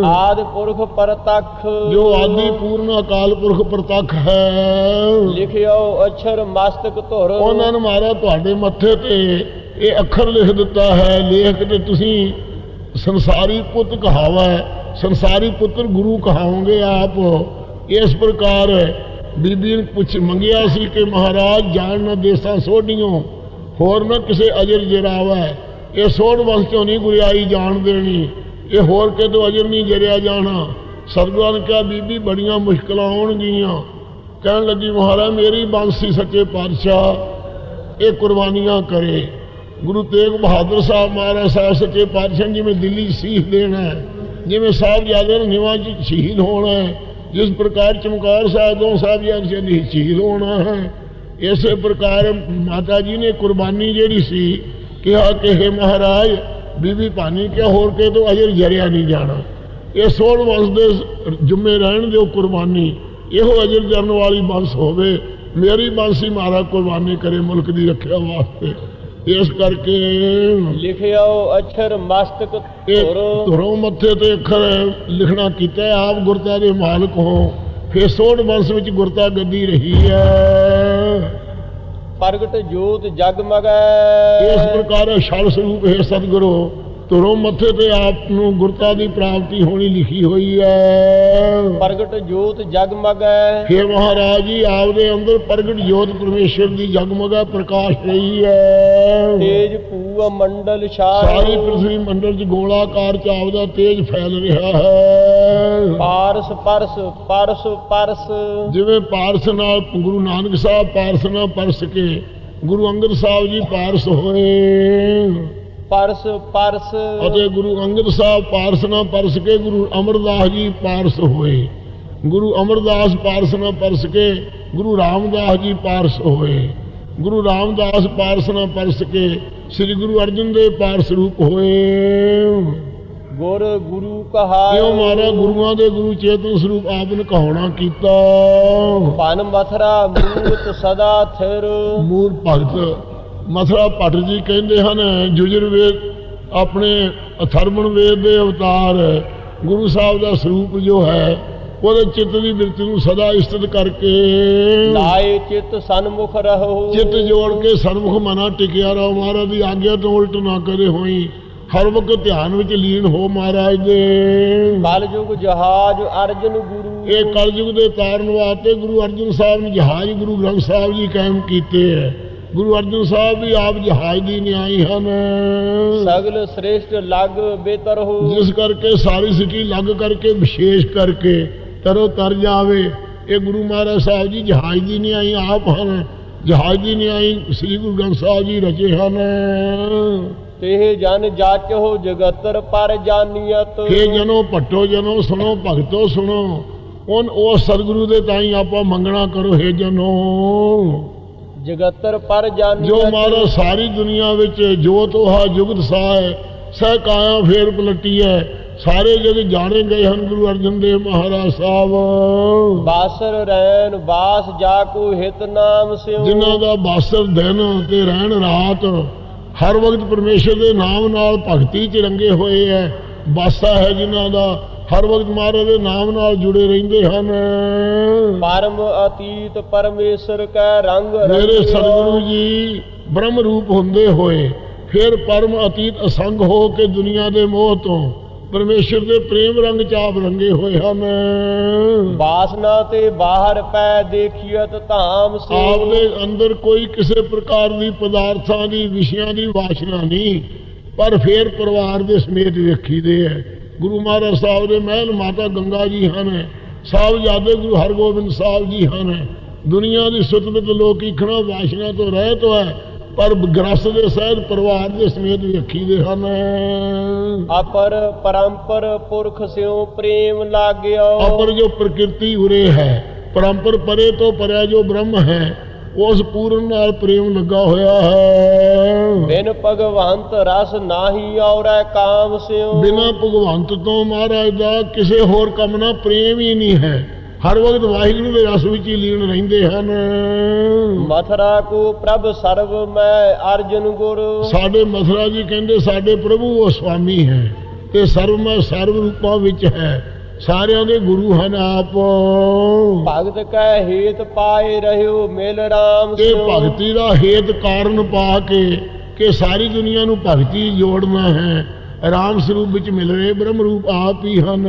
ਆਦ ਪੁਰਖ ਪਰਤਖ। ਜੋ ਆਦਿ ਪੂਰਨ ਅਕਾਲ ਪੁਰਖ ਪ੍ਰਤੱਖ ਹੈ। ਲਿਖਿਓ ਅਛਰ ਮਸਤਕ ਧੁਰ। ਉਹਨਾਂ ਨੇ ਮਾਰਾ ਤੁਹਾਡੇ ਮੱਥੇ ਤੇ ਇਹ ਅੱਖਰ ਲਿਖ ਦਿੱਤਾ ਹੈ ਲੇਖ ਤੇ ਤੁਸੀਂ ਸੰਸਾਰੀ ਪੁੱਤ ਕਹਾਵਾ, ਸੰਸਾਰੀ ਪੁੱਤਰ ਗੁਰੂ ਕਹਾਉਂਗੇ ਆਪ। ਇਸ ਪ੍ਰਕਾਰ ਬੀਬੀ ਨੇ ਪੁੱਛ ਮੰਗਿਆ ਸੀ ਕਿ ਮਹਾਰਾਜ, ਜਾਣ ਨਾ ਦੇਸਾਂ ਸੋਢੀਆਂ, ਹੋਰ ਨਾ ਕਿਸੇ ਅਜਰ ਜਰਾਵਾ। ਇਹ ਸੋਢ ਵੰਸ਼ ਚੋਂ ਨਹੀਂ ਗੁਰਿਆਈ ਜਾਣ ਦੇਣੀ। ਇਹ ਹੋਰ ਕਿਤੇ ਅਜਰ ਨਹੀਂ ਜਰਿਆ ਜਾਣਾ। ਸਤਿਗੁਰਾਂ ਨੇ ਕਿਹਾ, ਬੀਬੀ, ਬੜੀਆਂ ਮੁਸ਼ਕਲਾਂ ਆਉਣਗੀਆਂ। ਕਹਿਣ ਲੱਗੀ, ਮਹਾਰਾਜ, ਮੇਰੀ ਬਾਂਸੀ ਸੱਚੇ ਪਾਤਸ਼ਾਹ, ਇਹ ਕੁਰਬਾਨੀਆਂ ਕਰੇ। ਗੁਰੂ ਤੇਗ ਬਹਾਦਰ ਸਾਹਿਬ ਮਹਾਰਾਜ ਸਾਹਿਬ ਸੱਚੇ ਪਾਤਸ਼ਾਹ ਜਿਵੇਂ ਦਿੱਲੀ 'ਚ ਦੇਣਾ ਹੈ, ਜਿਵੇਂ ਸਾਹਿਬਜ਼ਾਦੇ ਨੂੰ ਨਿਵਾਂ 'ਚ ਸ਼ਹੀਦ ਹੋਣਾ ਹੈ, ਜਿਸ ਪ੍ਰਕਾਰ ਚਮਕੌਰ ਸਾਹਿਬ ਦੋ ਸਾਹਿਬਜ਼ਾਦੇ ਨੇ ਸ਼ਹੀਦ ਹੋਣਾ ਹੈ ਇਸੇ ਪ੍ਰਕਾਰ ਮਾਤਾ ਜੀ ਨੇ ਕੁਰਬਾਨੀ ਜਿਹੜੀ ਸੀ ਕਿਹਾ ਕਿ हे ਮਹਾਰਾਜ ਬੀਬੀ ਭਾਨੀ ਕਿਹਾ ਹੋਰ ਕੇ ਤੋਂ ਅਜਰ ਜਰਿਆ ਨਹੀਂ ਜਾਣਾ। ਇਹ ਸੋੜ ਵੰਸ਼ ਦੇ ਜੁਮੇ ਰਹਿਣ ਦਿਓ ਕੁਰਬਾਨੀ ਇਹੋ ਅਜਰ ਜਰਨ ਵਾਲੀ ਬੰਸ ਹੋਵੇ ਮੇਰੀ ਬੰਸੀ ਮਾਰਾ ਕੁਰਬਾਨੀ ਕਰੇ ਮੁਲਕ ਦੀ ਰੱਖਿਆ ਵਾਸਤੇ। ਇਸ ਕਰਕੇ ਲਿਖਿਓ ਅਛਰ ਮਸਤਕ ਧੁਰ। ਧੁਰੋਂ ਮੱਥੇ ਤੇ ਅੱਖਰ ਲਿਖਣਾ ਕੀਤਾ ਆਪ ਗੁਰਤਾ ਦੇ ਮਾਲਕ ਹੋ। ਫਿਰ ਸੋੜ ਵੰਸ਼ ਵਿੱਚ ਗੁਰਤਾ ਗੱਦੀ ਰਹੀ ਹੈ। ਪ੍ਰਗਟ ਜੋਤ ਜਗਮਗੈ। ਇਸ ਪ੍ਰਕਾਰ ਛਲ ਸਰੂਪ ਹੈ ਸਤਿਗੁਰੂ। ਤੁਰੋਂ ਮੱਥੇ ਤੇ ਆਪ ਨੂੰ ਗੁਰਤਾ ਦੀ ਪ੍ਰਾਪਤੀ ਹੋਣੀ ਲਿਖੀ ਹੋਈ ਹੈ। ਪ੍ਰਗਟ ਜੋਤ ਜਗਮਗੈ। हे ਮਹਾਰਾਜ ਜੀ ਆਪਦੇ ਅੰਦਰ ਪ੍ਰਗਟ ਜੋਤ ਪਰਮੇਸ਼ਰ ਦੀ ਜਗਮਗਾ ਪ੍ਰਕਾਸ਼ ਰਹੀ ਹੈ। ਤੇਜ ਪੂਆ ਮੰਡਲ ਸਾਰੀ ਛਾਇ ਪ੍ਰithvi ਮੰਡਲ ਚ ਗੋਲਾਕਾਰ ਚ ਆਪਦਾ ਤੇਜ ਫੈਲ ਰਿਹਾ ਹੈ। ਪਾਰਸ ਪਰਸ ਪਰਸ ਪਰਸ। ਜਿਵੇਂ ਪਾਰਸ ਨਾਲ ਗੁਰੂ ਨਾਨਕ ਸਾਹਿਬ ਪਾਰਸ ਨਾਲ ਪਰਸ ਕੇ ਗੁਰੂ ਅੰਗਦ ਸਾਹਿਬ ਜੀ ਪਾਰਸ ਹੋਏ। ਪਰਸ ਪਰਸ। ਅਤੇ ਗੁਰੂ ਅੰਗਦ ਸਾਹਿਬ ਪਾਰਸ ਨਾਲ ਪਰਸ ਕੇ ਗੁਰੂ ਅਮਰਦਾਸ ਜੀ ਪਾਰਸ ਹੋਏ। ਗੁਰੂ ਅਮਰਦਾਸ ਪਾਰਸ ਨਾਲ ਪਰਸ ਕੇ ਗੁਰੂ ਰਾਮਦਾਸ ਜੀ ਪਾਰਸ ਹੋਏ। ਗੁਰੂ ਰਾਮਦਾਸ ਪਾਰਸ ਨਾਲ ਪਰਸ ਕੇ ਸ੍ਰੀ ਗੁਰੂ ਅਰਜਨ ਦੇਵ ਪਾਰਸ ਰੂਪ ਹੋਏ। ਗੁਰ ਗੁਰੂ ਕਹਾਇ ਕਿਉਂ ਮਾਰਾ ਗੁਰੂਆਂ ਦੇ ਗੁਰੂ ਚੇਤਨ ਸਰੂਪ ਆਪ ਨੇ ਕਹਾਉਣਾ ਕੀਤਾ। ਪਨ ਮਥਰਾ ਮੂਰਤ ਸਦਾ ਥਿਰ। ਮੂਰ ਭਗਤ ਮਥਰਾ ਭੱਟ ਜੀ ਕਹਿੰਦੇ ਹਨ ਜੁਜਰਵੇਦ ਆਪਣੇ ਅਥਰਮਣ ਵੇਦ ਦੇ ਅਵਤਾਰ ਗੁਰੂ ਸਾਹਿਬ ਦਾ ਸਰੂਪ ਜੋ ਹੈ ਉਹਦੇ ਚਿੱਤ ਦੀ ਬਿਰਤੀ ਨੂੰ ਸਦਾ ਇਸਤਤ ਕਰਕੇ ਲਾਏ ਚਿਤ ਸਨਮੁਖ ਰਹੋ। ਚਿੱਤ ਜੋੜ ਕੇ ਸਨਮੁਖ ਮਨਾ ਟਿਕਿਆ ਰਹੋ। ਮਹਾਰਾਜ ਦੀ ਆਗਿਆ ਤੋਂ ਉਲਟ ਨਾ ਕਦੇ ਹੋਈ। ਹਰ ਵਕਤ ਧਿਆਨ ਵਿੱਚ ਲੀਨ ਹੋ ਮਹਾਰਾਜ ਦੇ। ਕਲ ਯੁਗ ਜਹਾਜ ਅਰਜਨ ਗੁਰੂ। ਇਹ ਕਲਯੁਗ ਦੇ ਤਾਰਨ ਵਾਸਤੇ ਗੁਰੂ ਅਰਜਨ ਸਾਹਿਬ ਨੇ ਜਹਾਜ਼ ਗੁਰੂ ਗ੍ਰੰਥ ਸਾਹਿਬ ਜੀ ਕਾਇਮ ਕੀਤੇ ਹੈ। ਗੁਰੂ ਅਰਜਨ ਸਾਹਿਬ ਵੀ ਆਪ ਜਹਾਜ਼ ਦੀ ਨਿਆਈ ਹਨ। ਸਗਲ ਸ੍ਰੇਸ਼ਟ ਲਗ ਬੇਤਰ ਹੋ। ਜਿਸ ਕਰਕੇ ਸਾਰੀ ਸਿੱਟੀ ਲੱਗ ਕਰਕੇ ਵਿਸ਼ੇਸ਼ ਕਰਕੇ ਤਰੋ ਤਰ ਜਾਵੇ। ਇਹ ਗੁਰੂ ਮਹਾਰਾਜ ਸਾਹਿਬ ਜੀ ਜਹਾਜ਼ ਦੀ ਨਿਆਈ ਆਪ ਹਨ। ਜਹਾਜ਼ ਦੀ ਨਿਆਈ ਸ੍ਰੀ ਗੁਰੂ ਗ੍ਰੰਥ ਸਾਹਿਬ ਜੀ ਰਚੇ ਹਨ। ਤੇ ਜਨ ਜਾਚੋ ਜਗਤਰ ਪਰ ਜਾਨੀਅਤ। हे ਜਨੋ ਭੱਟੋ ਜਨੋ ਸੁਣੋ ਭਗਤੋ ਸੁਣੋ। ਉਹਨ ਉਹ ਸਤਿਗੁਰੂ ਦੇ ਤਾਈ ਆਪਾਂ ਮੰਗਣਾ ਕਰੋ हे ਜਨੋ। ਜਗਤਰ ਪਰ ਜੋ ਜਾਨੀਅਤ ਮਾਰਾ ਸਾਰੀ ਦੁਨੀਆ ਵਿੱਚ ਜੋਤ ਉਹਾ ਜੁਗਤ ਸਾਹ ਸਹਿ ਕਾਇਆ ਫੇਰ ਪਲਟੀ ਹੈ ਸਾਰੇ ਜਗ ਜਾਣੇ ਗਏ ਹਨ ਗੁਰੂ ਅਰਜਨ ਦੇਵ ਮਹਾਰਾਜ ਸਾਹਿਬ। ਬਾਸਰ ਰੈਣ ਬਾਸ ਜਾ ਕੋ ਹਿਤ ਨਾਮ ਸਿਉ। ਜਿਨ੍ਹਾਂ ਦਾ ਬਾਸਰ ਦਿਨ ਤੇ ਰਹਿਣ ਰਾਤ ਹਰ ਵਕਤ ਪਰਮੇਸ਼ਰ ਦੇ ਨਾਮ ਨਾਲ ਭਗਤੀ ਚ ਰੰਗੇ ਹੋਏ ਹੈ ਬਾਸਾ ਹੈ ਜਿਨ੍ਹਾਂ ਦਾ ਹਰ ਵਕਤ ਮਹਾਰਾਜ ਦੇ ਨਾਮ ਨਾਲ ਜੁੜੇ ਰਹਿੰਦੇ ਹਨ। ਪਰਮ ਅਤੀਤ ਪਰਮੇਸ਼ਰ ਕੈ ਰੰਗ ਮੇਰੇ। ਸਤਿਗੁਰੂ ਜੀ ਬ੍ਰਹਮ ਰੂਪ ਹੁੰਦੇ ਹੋਏ ਫਿਰ ਪਰਮ ਅਤੀਤ ਅਸੰਗ ਹੋ ਕੇ ਦੁਨੀਆ ਦੇ ਮੋਹ ਤੋਂ ਪਰਮੇਸ਼ਰ ਦੇ ਪ੍ਰੇਮ ਰੰਗ ਚ ਆਪ ਰੰਗੇ ਹੋਏ ਹਨ। ਬਾਸਨਾ ਤੇ ਬਾਹਰ ਪੈ ਦੇਖੀਅਤ ਧਾਮ ਆਪ ਸਿਉ ਦੇ ਅੰਦਰ ਕੋਈ ਕਿਸੇ ਪ੍ਰਕਾਰ ਦੀ ਪਦਾਰਥਾਂ ਦੀ ਵਿਸ਼ਿਆਂ ਦੀ ਵਾਸ਼ਨਾ ਨਹੀਂ ਪਰ ਫੇਰ ਪਰਿਵਾਰ ਦੇ ਸਮੇਤ ਵੇਖੀਦੇ ਹੈ। ਗੁਰੂ ਮਹਾਰਾਜ ਸਾਹਿਬ ਦੇ ਮਹਿਲ ਮਾਤਾ ਗੰਗਾ ਜੀ ਹਨ ਸਾਹਿਬਜ਼ਾਦੇ ਗੁਰੂ ਹਰਗੋਬਿੰਦ ਸਾਹਿਬ ਜੀ ਹਨ। ਦੁਨੀਆ ਦੀ ਸੁਤਮਤ ਲੋਕ ਇਖਣਾ ਵਾਸ਼ਨਾ ਤੋਂ ਰਹਿਤ ਹੈ ਪਰ ਗ੍ਰਸ ਦੇ ਸਹਿਤ ਪਰਿਵਾਰ ਦੇ ਸਮੇਤ ਵੇਖੀਦੇ ਹਨ। ਅਪਰ ਪਰੰਪਰ ਪੁਰਖ ਸਿਉ ਪ੍ਰੇਮ ਲਾਗਿਓ। ਅਪਰ ਜੋ ਪ੍ਰਕਿਰਤੀ ਉਰੇ ਹੈ ਪਰੰਪਰ ਪਰੇ ਤੋਂ ਪਰਿਆ ਜੋ ਬ੍ਰਹਮ ਹੈ ਉਸ ਪੂਰਨ ਨਾਲ ਪ੍ਰੇਮ ਲੱਗਾ ਹੋਇਆ ਹੈ। ਬਿਨ ਭਗਵੰਤ ਰਸ ਨਾਹੀ ਔਰੈ ਕਾਮ ਸਿਉ। ਬਿਨਾ ਭਗਵੰਤ ਤੋਂ ਮਹਾਰਾਜ ਦਾ ਕਿਸੇ ਹੋਰ ਕੰਮ ਨਾਲ ਪ੍ਰੇਮ ਹੀ ਨਹੀਂ ਹੈ। ਹਰ ਵਕਤ ਵਾਹਿਗੁਰੂ ਦੇ ਰਸ ਵਿੱਚ ਹੀ ਲੀਨ ਰਹਿੰਦੇ ਹਨ। ਮਥਰਾ ਕੋ ਪ੍ਰਭ ਸਰਬ ਮੈਂ ਅਰਜਨ ਗੁਰ। ਸਾਡੇ ਮਥੁਰਾ ਜੀ ਕਹਿੰਦੇ ਸਾਡੇ ਪ੍ਰਭੂ ਉਹ ਸੁਆਮੀ ਹੈ ਤੇ ਸਰਵ ਮੈਂ ਸਰਵ ਰੂਪਾਂ ਵਿੱਚ ਹੈ। ਸਾਰਿਆਂ ਦੇ ਗੁਰੂ ਹਨ ਆਪ। ਭਗਤ ਕੈ ਹੇਤ ਪਾਏ ਰਹਿਓ ਮਿਲ ਰਾਮ ਇਹ ਭਗਤੀ ਦਾ ਹੇਤ ਕਾਰਨ ਪਾ ਕੇ ਕਿ ਸਾਰੀ ਦੁਨੀਆ ਨੂੰ ਭਗਤੀ ਜੋੜਨਾ ਹੈ। ਰਾਮ ਸਰੂਪ ਵਿੱਚ ਮਿਲ ਰਹੇ ਬ੍ਰਹਮ ਰੂਪ ਆਪ ਹੀ ਹਨ।